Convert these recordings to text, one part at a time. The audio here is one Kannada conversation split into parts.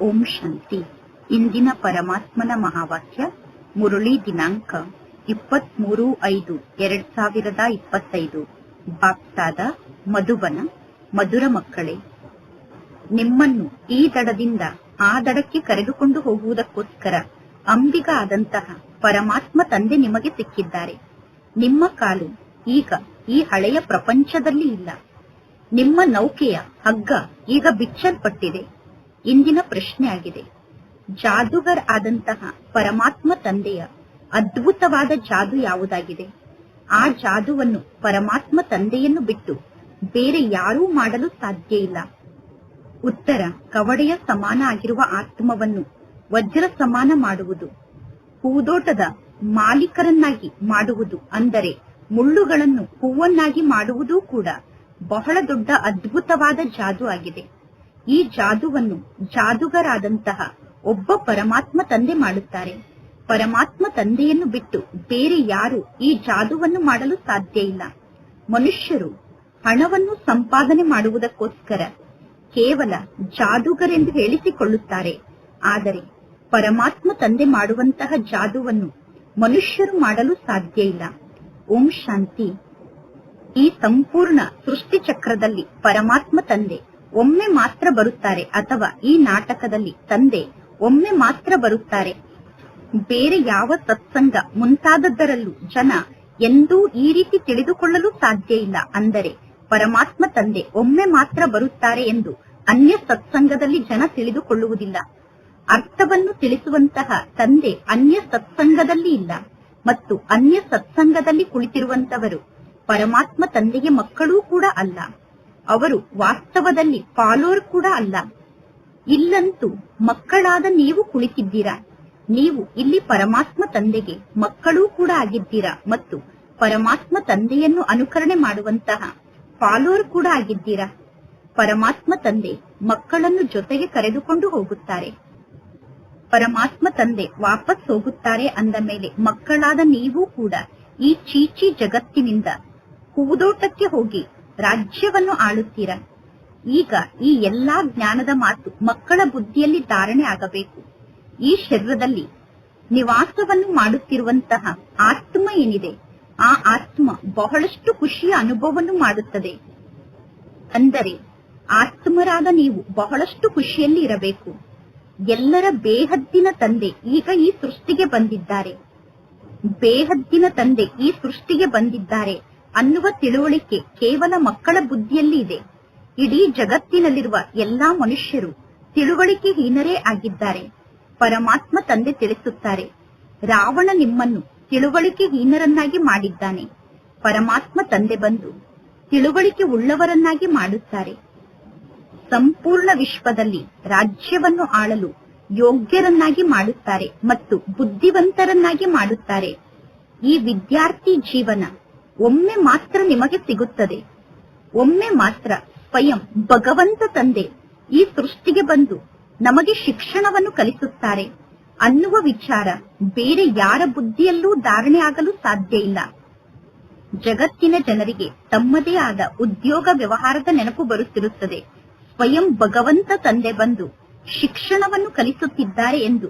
ಓಂ ಶಾಂತಿ. ಇಂದಿನ ಪರಮಾತ್ಮನ ಮಹಾವಾಕ್ಯ, ಮುರಳಿ ದಿನಾಂಕ, ಇಪ್ಪತ್ಮೂರು ಐದು, ಎರಡ್ ಸಾವಿರದ ಇಪ್ಪತ್ತೈದು. ಭಕ್ತಾದ ಮಧುಬನ ಮಧುರ ಮಕ್ಕಳೇ, ನಿಮ್ಮನ್ನು ಈ ದಡದಿಂದ ಆ ದಡಕ್ಕೆ ಕರೆದುಕೊಂಡು ಹೋಗುವುದಕ್ಕೋಸ್ಕರ ಅಂಬಿಗ ಆದಂತಹ ಪರಮಾತ್ಮ ತಂದೆ ನಿಮಗೆ ಸಿಕ್ಕಿದ್ದಾರೆ. ನಿಮ್ಮ ಕಾಲು ಈಗ ಈ ಹಳೆಯ ಪ್ರಪಂಚದಲ್ಲಿ ಇಲ್ಲ. ನಿಮ್ಮ ನೌಕೆಯ ಹಗ್ಗ ಈಗ ಬಿಚ್ಚಲ್ಪಟ್ಟಿದೆ. ಇಂದಿನ ಪ್ರಶ್ನೆ ಆಗಿದೆ ಜಾದುಗರ್ ಆದಂತಹ ಪರಮಾತ್ಮ ತಂದೆಯ ಅದ್ಭುತವಾದ ಜಾದು ಯಾವುದಾಗಿದೆ? ಆ ಜಾದುವನ್ನು ಪರಮಾತ್ಮ ತಂದೆಯನ್ನು ಬಿಟ್ಟು ಬೇರೆ ಯಾರೂ ಮಾಡಲು ಸಾಧ್ಯ ಇಲ್ಲ. ಉತ್ತರ, ಕವಡೆಯ ಸಮಾನ ಆಗಿರುವ ಆತ್ಮವನ್ನು ವಜ್ರ ಸಮಾನ ಮಾಡುವುದು, ಹೂದೋಟದ ಮಾಲೀಕರನ್ನಾಗಿ ಮಾಡುವುದು ಅಂದರೆ ಮುಳ್ಳುಗಳನ್ನು ಹೂವನ್ನಾಗಿ ಮಾಡುವುದೂ ಕೂಡ ಬಹಳ ದೊಡ್ಡ ಅದ್ಭುತವಾದ ಜಾದು ಆಗಿದೆ. ಈ ಜಾದುವನ್ನು ಜಾದುಗರಾದಂತಹ ಒಬ್ಬ ಪರಮಾತ್ಮ ತಂದೆ ಮಾಡುತ್ತಾರೆ. ಪರಮಾತ್ಮ ತಂದೆಯನ್ನು ಬಿಟ್ಟು ಬೇರೆ ಯಾರು ಈ ಜಾದುವನ್ನು ಮಾಡಲು ಸಾಧ್ಯ ಇಲ್ಲ. ಮನುಷ್ಯರು ಹಣವನ್ನು ಸಂಪಾದನೆ ಮಾಡುವುದಕ್ಕೋಸ್ಕರ ಕೇವಲ ಜಾದುಗರೆಂದು ಹೇಳಿಸಿಕೊಳ್ಳುತ್ತಾರೆ. ಆದರೆ ಪರಮಾತ್ಮ ತಂದೆ ಮಾಡುವಂತಹ ಜಾದುವನ್ನು ಮನುಷ್ಯರು ಮಾಡಲು ಸಾಧ್ಯ ಇಲ್ಲ. ಓಂ ಶಾಂತಿ. ಈ ಸಂಪೂರ್ಣ ಸೃಷ್ಟಿ ಚಕ್ರದಲ್ಲಿ ಪರಮಾತ್ಮ ತಂದೆ ಒಮ್ಮೆ ಮಾತ್ರ ಬರುತ್ತಾರೆ ಅಥವಾ ಈ ನಾಟಕದಲ್ಲಿ ತಂದೆ ಒಮ್ಮೆ ಮಾತ್ರ ಬರುತ್ತಾರೆ. ಬೇರೆ ಯಾವ ಸತ್ಸಂಗ ಮುಂತಾದದ್ದರಲ್ಲೂ ಜನ ಎಂದೂ ಈ ರೀತಿ ತಿಳಿದುಕೊಳ್ಳಲು ಸಾಧ್ಯ ಇಲ್ಲ. ಅಂದರೆ ಪರಮಾತ್ಮ ತಂದೆ ಒಮ್ಮೆ ಮಾತ್ರ ಬರುತ್ತಾರೆ ಎಂದು ಅನ್ಯ ಸತ್ಸಂಗದಲ್ಲಿ ಜನ ತಿಳಿದುಕೊಳ್ಳುವುದಿಲ್ಲ. ಅರ್ಥವನ್ನು ತಿಳಿಸುವಂತಹ ತಂದೆ ಅನ್ಯ ಸತ್ಸಂಗದಲ್ಲಿ ಇಲ್ಲ. ಮತ್ತು ಅನ್ಯ ಸತ್ಸಂಗದಲ್ಲಿ ಕುಳಿತಿರುವಂತವರು ಪರಮಾತ್ಮ ತಂದೆಗೆ ಮಕ್ಕಳೂ ಕೂಡ ಅಲ್ಲ. ಅವರು ವಾಸ್ತವದಲ್ಲಿ ಪಾಲೋರ್ ಕೂಡ ಅಲ್ಲ. ಇಲ್ಲಂತೂ ಮಕ್ಕಳಾದ ನೀವು ಕುಳಿತಿದ್ದೀರಾ? ನೀವು ಇಲ್ಲಿ ಪರಮಾತ್ಮ ತಂದೆಗೆ ಮಕ್ಕಳೂ ಕೂಡ ಆಗಿದ್ದೀರಾ ಮತ್ತು ಪರಮಾತ್ಮ ತಂದೆಯನ್ನು ಅನುಕರಣೆ ಮಾಡುವಂತಹ ಪಾಲೋರ್ ಕೂಡ ಆಗಿದ್ದೀರಾ? ಪರಮಾತ್ಮ ತಂದೆ ಮಕ್ಕಳನ್ನು ಜೊತೆಗೆ ಕರೆದುಕೊಂಡು ಹೋಗುತ್ತಾರೆ. ಪರಮಾತ್ಮ ತಂದೆ ವಾಪಸ್ ಹೋಗುತ್ತಾರೆ ಅಂದ ಮೇಲೆ ಮಕ್ಕಳಾದ ನೀವು ಕೂಡ ಈ ಚೀಚಿ ಜಗತ್ತಿನಿಂದ, ಹೂದೋಟಕ್ಕೆ ಹೋಗಿ ರಾಜ್ಯವನ್ನು ಆಳುತ್ತೀರ? ಈಗ ಈ ಎಲ್ಲಾ ಜ್ಞಾನದ ಮಾತು ಮಕ್ಕಳ ಬುದ್ಧಿಯಲ್ಲಿ ಧಾರಣೆ ಆಗಬೇಕು. ಈ ಶರೀರದಲ್ಲಿ ನಿವಾಸವನ್ನು ಮಾಡುತ್ತಿರುವಂತಹ ಆತ್ಮ ಏನಿದೆ? ಆ ಆತ್ಮ ಬಹಳಷ್ಟು ಖುಷಿಯ ಅನುಭವವನ್ನು ಮಾಡುತ್ತದೆ. ಅಂದರೆ ಆತ್ಮರಾದ ನೀವು ಬಹಳಷ್ಟು ಖುಷಿಯಲ್ಲಿ ಇರಬೇಕು. ಎಲ್ಲರ ಬೇಹದ್ದಿನ ತಂದೆ ಈಗ ಈ ಸೃಷ್ಟಿಗೆ ಬಂದಿದ್ದಾರೆ. ಬೇಹದ್ದಿನ ತಂದೆ ಈ ಸೃಷ್ಟಿಗೆ ಬಂದಿದ್ದಾರೆ. ಅನ್ನುವ ತಿಳುವಳಿಕೆ ಕೇವಲ ಮಕ್ಕಳ ಬುದ್ಧಿಯಲ್ಲಿ ಇದೆ. ಇಡೀ ಜಗತ್ತಿನಲ್ಲಿರುವ ಎಲ್ಲಾ ಮನುಷ್ಯರು ತಿಳುವಳಿಕೆ ಹೀನರೇ ಆಗಿದ್ದಾರೆ. ಪರಮಾತ್ಮ ತಂದೆ ತಿಳಿಸುತ್ತಾರೆ, ರಾವಣ ನಿಮ್ಮನ್ನು ತಿಳುವಳಿಕೆ ಹೀನರನ್ನಾಗಿ ಮಾಡಿದ್ದಾನೆ. ಪರಮಾತ್ಮ ತಂದೆ ಬಂದು ತಿಳುವಳಿಕೆ ಉಳ್ಳವರನ್ನಾಗಿ ಮಾಡುತ್ತಾರೆ. ಸಂಪೂರ್ಣ ವಿಶ್ವದಲ್ಲಿ ರಾಜ್ಯವನ್ನು ಆಳಲು ಯೋಗ್ಯರನ್ನಾಗಿ ಮಾಡುತ್ತಾರೆ ಮತ್ತು ಬುದ್ಧಿವಂತರನ್ನಾಗಿ ಮಾಡುತ್ತಾರೆ. ಈ ವಿದ್ಯಾರ್ಥಿ ಜೀವನ ಒಮ್ಮೆ ಮಾತ್ರ ನಿಮಗೆ ಸಿಗುತ್ತದೆ. ಒಮ್ಮೆ ಮಾತ್ರ ಸ್ವಯಂ ಭಗವಂತ ತಂದೆ ಈ ಸೃಷ್ಟಿಗೆ ಬಂದು ನಮಗೆ ಶಿಕ್ಷಣವನ್ನು ಕಲಿಸುತ್ತಾರೆ. ಅನ್ನುವ ವಿಚಾರ ಬೇರೆ ಯಾರ ಬುದ್ಧಿಯಲ್ಲೂ ಧಾರಣೆ ಆಗಲು ಸಾಧ್ಯ ಇಲ್ಲ. ಜಗತ್ತಿನ ಜನರಿಗೆ ತಮ್ಮದೇ ಆದ ಉದ್ಯೋಗ ವ್ಯವಹಾರದ ನೆನಪು ಬರುತ್ತಿರುತ್ತದೆ. ಸ್ವಯಂ ಭಗವಂತ ತಂದೆ ಬಂದು ಶಿಕ್ಷಣವನ್ನು ಕಲಿಸುತ್ತಿದ್ದಾರೆ ಎಂದು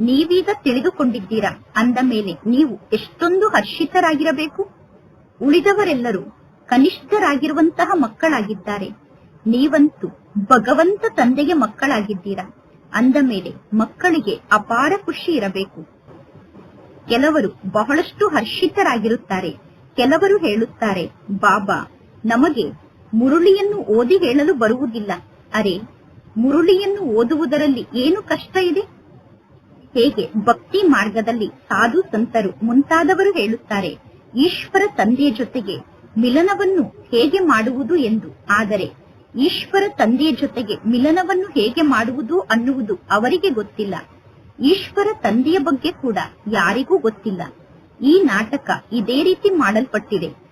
ನೀವೀಗ ತಿಳಿದುಕೊಂಡಿದ್ದೀರಾ? ಅಂದ ಮೇಲೆ ನೀವು ಎಷ್ಟೊಂದು ಹರ್ಷಿತರಾಗಿರಬೇಕು? ಉಳಿದವರೆಲ್ಲರೂ ಕನಿಷ್ಠರಾಗಿರುವಂತಹ ಮಕ್ಕಳಾಗಿದ್ದಾರೆ. ನೀವಂತೂ ಭಗವಂತ ತಂದೆಗೆ ಮಕ್ಕಳಾಗಿದ್ದೀರಾ? ಅಂದ ಮೇಲೆ ಮಕ್ಕಳಿಗೆ ಅಪಾರ ಖುಷಿ ಇರಬೇಕು. ಕೆಲವರು ಬಹಳಷ್ಟು ಹರ್ಷಿತರಾಗಿರುತ್ತಾರೆ. ಕೆಲವರು ಹೇಳುತ್ತಾರೆ, ಬಾಬಾ, ನಮಗೆ ಮುರುಳಿಯನ್ನು ಓದಿ ಹೇಳಲು ಬರುವುದಿಲ್ಲ. ಅರೆ, ಮುರುಳಿಯನ್ನು ಓದುವುದರಲ್ಲಿ ಏನು ಕಷ್ಟ ಇದೆ? ಹೇಗೆ ಭಕ್ತಿ ಮಾರ್ಗದಲ್ಲಿ ಸಾಧು ಸಂತರು ಮುಂತಾದವರು ಹೇಳುತ್ತಾರೆ. ಈಶ್ವರ ತಂದೆಯ ಜೊತೆಗೆ ಮಿಲನವನ್ನು ಹೇಗೆ ಮಾಡುವುದು ಎಂದು. ಆದರೆ ಈಶ್ವರ ತಂದೆಯ ಜೊತೆಗೆ ಮಿಲನವನ್ನು ಹೇಗೆ ಮಾಡುವುದು ಅನ್ನುವುದು ಅವರಿಗೆ ಗೊತ್ತಿಲ್ಲ. ಈಶ್ವರ ತಂದೆಯ ಬಗ್ಗೆ ಕೂಡ ಯಾರಿಗೂ ಗೊತ್ತಿಲ್ಲ. ಈ ನಾಟಕ ಇದೇ ರೀತಿ ಮಾಡಲ್ಪಟ್ಟಿದೆ.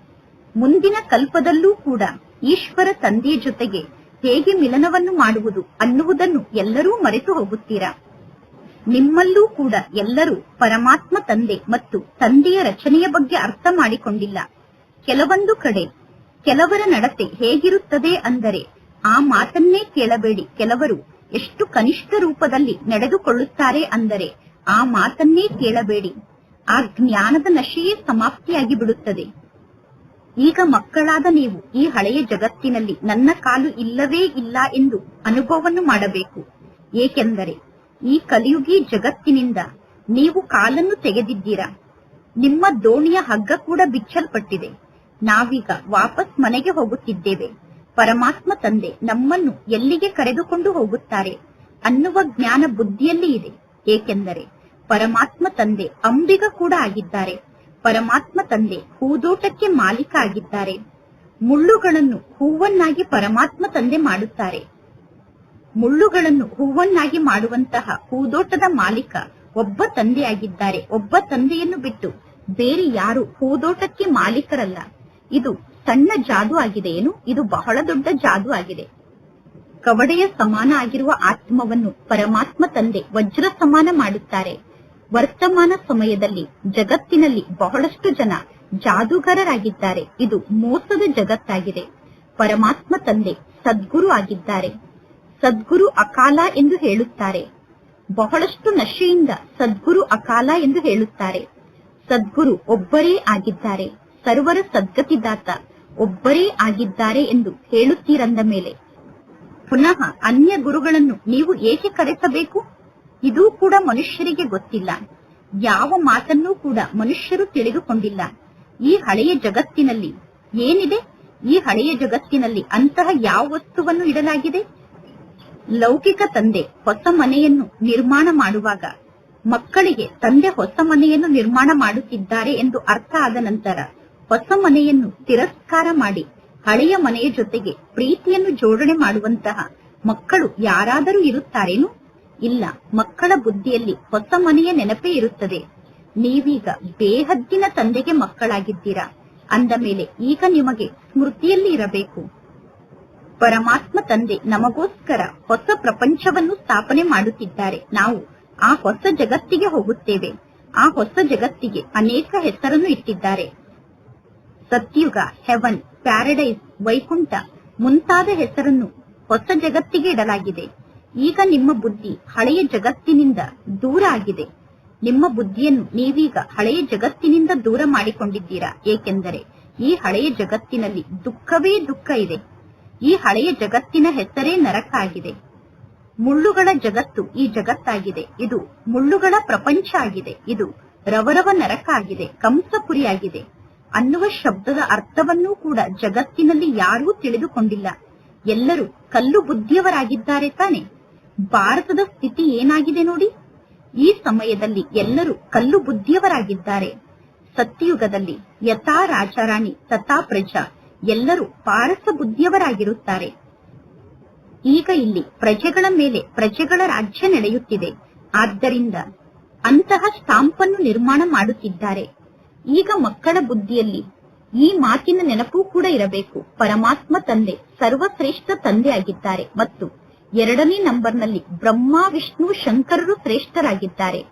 ಮುಂದಿನ ಕಲ್ಪದಲ್ಲೂ ಕೂಡ ಈಶ್ವರ ತಂದೆಯ ಜೊತೆಗೆ ಹೇಗೆ ಮಿಲನವನ್ನು ಮಾಡುವುದು ಅನ್ನುವುದನ್ನು ಎಲ್ಲರೂ ಮರೆತು ಹೋಗುತ್ತೀರಾ? ನಿಮ್ಮಲ್ಲೂ ಕೂಡ ಎಲ್ಲರೂ ಪರಮಾತ್ಮ ತಂದೆ ಮತ್ತು ತಂದೆಯ ರಚನೆಯ ಬಗ್ಗೆ ಅರ್ಥ ಮಾಡಿಕೊಂಡಿಲ್ಲ. ಕೆಲವೊಂದು ಕಡೆ ಕೆಲವರ ನಡತೆ ಹೇಗಿರುತ್ತದೆ ಅಂದರೆ ಆ ಮಾತನ್ನೇ ಕೇಳಬೇಡಿ. ಕೆಲವರು ಎಷ್ಟು ಕನಿಷ್ಠ ರೂಪದಲ್ಲಿ ನಡೆದುಕೊಳ್ಳುತ್ತಾರೆ ಅಂದರೆ ಆ ಮಾತನ್ನೇ ಕೇಳಬೇಡಿ. ಆ ಜ್ಞಾನದ ನಶೆಯೇ ಸಮಾಪ್ತಿಯಾಗಿ ಬಿಡುತ್ತದೆ ಈಗ ಮಕ್ಕಳಾದ ನೀವು ಈ ಹಳೆಯ ಜಗತ್ತಿನಲ್ಲಿ ನನ್ನ ಕಾಲು ಇಲ್ಲವೇ ಇಲ್ಲ ಎಂದು ಅನುಭವವನ್ನು ಮಾಡಬೇಕು. ಏಕೆಂದರೆ ಈ ಕಲಿಯುಗಿ ಜಗತ್ತಿನಿಂದ ನೀವು ಕಾಲನ್ನು ತೆಗೆದಿದ್ದೀರಾ? ನಿಮ್ಮ ದೋಣಿಯ ಹಗ್ಗ ಕೂಡ ಬಿಚ್ಚಲ್ಪಟ್ಟಿದೆ. ನಾವೀಗ ವಾಪಸ್ ಮನೆಗೆ ಹೋಗುತ್ತಿದ್ದೇವೆ. ಪರಮಾತ್ಮ ತಂದೆ ನಮ್ಮನ್ನು ಎಲ್ಲಿಗೆ ಕರೆದುಕೊಂಡು ಹೋಗುತ್ತಾರೆ ಅನ್ನುವ ಜ್ಞಾನ ಬುದ್ಧಿಯಲ್ಲಿ ಇದೆ. ಏಕೆಂದರೆ ಪರಮಾತ್ಮ ತಂದೆ ಅಂಬಿಗ ಕೂಡ ಆಗಿದ್ದಾರೆ. ಪರಮಾತ್ಮ ತಂದೆ ಹೂದೋಟಕ್ಕೆ ಮಾಲೀಕ ಆಗಿದ್ದಾರೆ. ಮುಳ್ಳುಗಳನ್ನು ಹೂವನ್ನಾಗಿ ಪರಮಾತ್ಮ ತಂದೆ ಮಾಡುತ್ತಾರೆ. ಮುಳ್ಳುಗಳನ್ನು ಹೂವನ್ನಾಗಿ ಮಾಡುವಂತಹ ಹೂದೋಟದ ಮಾಲೀಕ ಒಬ್ಬ ತಂದೆಯಾಗಿದ್ದಾರೆ. ಒಬ್ಬ ತಂದೆಯನ್ನು ಬಿಟ್ಟು ಬೇರೆ ಯಾರು ಹೂದೋಟಕ್ಕೆ ಮಾಲೀಕರಲ್ಲ. ಇದು ಸಣ್ಣ ಜಾದು ಆಗಿದೆ ಏನು? ಇದು ಬಹಳ ದೊಡ್ಡ ಜಾದು ಆಗಿದೆ. ಕವಡೆಯ ಸಮಾನ ಆಗಿರುವ ಆತ್ಮವನ್ನು ಪರಮಾತ್ಮ ತಂದೆ ವಜ್ರ ಸಮಾನ ಮಾಡುತ್ತಾರೆ. ವರ್ತಮಾನ ಸಮಯದಲ್ಲಿ ಜಗತ್ತಿನಲ್ಲಿ ಬಹಳಷ್ಟು ಜನ ಜಾದೂಗಾರರಾಗಿದ್ದಾರೆ. ಇದು ಮೋಸದ ಜಗತ್ತಾಗಿದೆ. ಪರಮಾತ್ಮ ತಂದೆ ಸದ್ಗುರು ಆಗಿದ್ದಾರೆ. ಸದ್ಗುರು ಅಕಾಲ ಎಂದು ಹೇಳುತ್ತಾರೆ. ಬಹಳಷ್ಟು ನಶೆಯಿಂದ ಸದ್ಗುರು ಅಕಾಲ ಎಂದು ಹೇಳುತ್ತಾರೆ. ಸದ್ಗುರು ಒಬ್ಬರೇ ಆಗಿದ್ದಾರೆ. ಸರ್ವರ ಸದ್ಗತಿದಾತ ಒಬ್ಬರೇ ಆಗಿದ್ದಾರೆ ಎಂದು ಹೇಳುತ್ತೀರಂದ ಮೇಲೆ. ಪುನಃ ಅನ್ಯ ಗುರುಗಳನ್ನು ನೀವು ಏಕೆ ಕರೆಸಬೇಕು? ಇದೂ ಕೂಡ ಮನುಷ್ಯರಿಗೆ ಗೊತ್ತಿಲ್ಲ. ಯಾವ ಮಾತನ್ನೂ ಕೂಡ ಮನುಷ್ಯರು ತಿಳಿದುಕೊಂಡಿಲ್ಲ. ಈ ಹಳೆಯ ಜಗತ್ತಿನಲ್ಲಿ ಏನಿದೆ? ಈ ಹಳೆಯ ಜಗತ್ತಿನಲ್ಲಿ ಅಂತಹ ಯಾವ ವಸ್ತುವನ್ನು ಇಡಲಾಗಿದೆ? ಲೌಕಿಕ ತಂದೆ ಹೊಸ ಮನೆಯನ್ನು ನಿರ್ಮಾಣ ಮಾಡುವಾಗ ಮಕ್ಕಳಿಗೆ ತಂದೆ ಹೊಸ ಮನೆಯನ್ನು ನಿರ್ಮಾಣ ಮಾಡುತ್ತಿದ್ದಾರೆ ಎಂದು ಅರ್ಥ ಆದ ನಂತರ ಹೊಸ ಮನೆಯನ್ನು ತಿರಸ್ಕಾರ ಮಾಡಿ ಹಳೆಯ ಮನೆಯ ಜೊತೆಗೆ ಪ್ರೀತಿಯನ್ನು ಜೋಡಣೆ ಮಾಡುವಂತಹ ಮಕ್ಕಳು ಯಾರಾದರೂ ಇರುತ್ತಾರೇನು? ಇಲ್ಲ, ಮಕ್ಕಳ ಬುದ್ಧಿಯಲ್ಲಿ ಹೊಸ ಮನೆಯ ನೆನಪೇ ಇರುತ್ತದೆ. ನೀವೀಗ ಬೇಹದ್ದಿನ ತಂದೆಗೆ ಮಕ್ಕಳಾಗಿದ್ದೀರಾ? ಅಂದ ಮೇಲೆ ಈಗ ನಿಮಗೆ ಸ್ಮೃತಿಯಲ್ಲಿ ಇರಬೇಕು. ಪರಮಾತ್ಮ ತಂದೆ ನಮಗೋಸ್ಕರ ಹೊಸ ಪ್ರಪಂಚವನ್ನು ಸ್ಥಾಪನೆ ಮಾಡುತ್ತಿದ್ದಾರೆ. ನಾವು ಆ ಹೊಸ ಜಗತ್ತಿಗೆ ಹೋಗುತ್ತೇವೆ. ಆ ಹೊಸ ಜಗತ್ತಿಗೆ ಅನೇಕ ಹೆಸರನ್ನು ಇಟ್ಟಿದ್ದಾರೆ. ಸತ್ಯುಗ ಹೆವನ್ ಪ್ಯಾರಡೈಸ್ ವೈಕುಂಠ ಮುಂತಾದ ಹೆಸರನ್ನು ಹೊಸ ಜಗತ್ತಿಗೆ ಇಡಲಾಗಿದೆ. ಈಗ ನಿಮ್ಮ ಬುದ್ಧಿ ಹಳೆಯ ಜಗತ್ತಿನಿಂದ ದೂರ ಆಗಿದೆ. ನಿಮ್ಮ ಬುದ್ಧಿಯನ್ನು ನೀವೀಗ ಹಳೆಯ ಜಗತ್ತಿನಿಂದ ದೂರ ಮಾಡಿಕೊಂಡಿದ್ದೀರಾ? ಏಕೆಂದರೆ ಈ ಹಳೆಯ ಜಗತ್ತಿನಲ್ಲಿ ದುಃಖವೇ ದುಃಖ ಇದೆ. ಈ ಹಳೆಯ ಜಗತ್ತಿನ ಹೆಸರೇ ನರಕ ಆಗಿದೆ ಮುಳ್ಳುಗಳ ಜಗತ್ತು ಈ ಜಗತ್ತಾಗಿದೆ. ಇದು ಮುಳ್ಳುಗಳ ಪ್ರಪಂಚ ಆಗಿದೆ. ಇದು ರವರವ ನರಕ ಆಗಿದೆ ಕಂಸಪುರಿಯಾಗಿದೆ. ಅನ್ನುವ ಶಬ್ದದ ಅರ್ಥವನ್ನೂ ಕೂಡ ಜಗತ್ತಿನಲ್ಲಿ ಯಾರೂ ತಿಳಿದುಕೊಂಡಿಲ್ಲ. ಎಲ್ಲರೂ ಕಲ್ಲು ಬುದ್ಧಿಯವರಾಗಿದ್ದಾರೆ ತಾನೆ. ಭಾರತದ ಸ್ಥಿತಿ ಏನಾಗಿದೆ ನೋಡಿ? ಈ ಸಮಯದಲ್ಲಿ ಎಲ್ಲರೂ ಕಲ್ಲು ಬುದ್ಧಿಯವರಾಗಿದ್ದಾರೆ. ಸತ್ಯಯುಗದಲ್ಲಿ ಯಥಾ ರಾಜಾರಾಣಿ, ತಥಾ ಪ್ರಜಾ. ಎಲ್ಲರೂ ಪಾರಸ ಬುದ್ಧಿಯವರಾಗಿರುತ್ತಾರೆ ಈಗ ಇಲ್ಲಿ ಪ್ರಜೆಗಳ ಮೇಲೆ ಪ್ರಜೆಗಳ ರಾಜ್ಯ ನಡೆಯುತ್ತಿದೆ. ಆದ್ದರಿಂದ ಅಂತಹ ಸ್ಟಾಂಪನ್ನು ನಿರ್ಮಾಣ ಮಾಡುತ್ತಿದ್ದಾರೆ. ಈಗ ಮಕ್ಕಳ ಬುದ್ಧಿಯಲ್ಲಿ ಈ ಮಾತಿನ ನೆನಪು ಕೂಡ ಇರಬೇಕು. ಪರಮಾತ್ಮ ತಂದೆ, ಸರ್ವಶ್ರೇಷ್ಠ ತಂದೆ ಆಗಿದ್ದಾರೆ. ಮತ್ತು ಎರಡನೇ ನಂಬರ್ನಲ್ಲಿ ಬ್ರಹ್ಮ, ವಿಷ್ಣು, ಶಂಕರರು ಶ್ರೇಷ್ಠರಾಗಿದ್ದಾರೆ.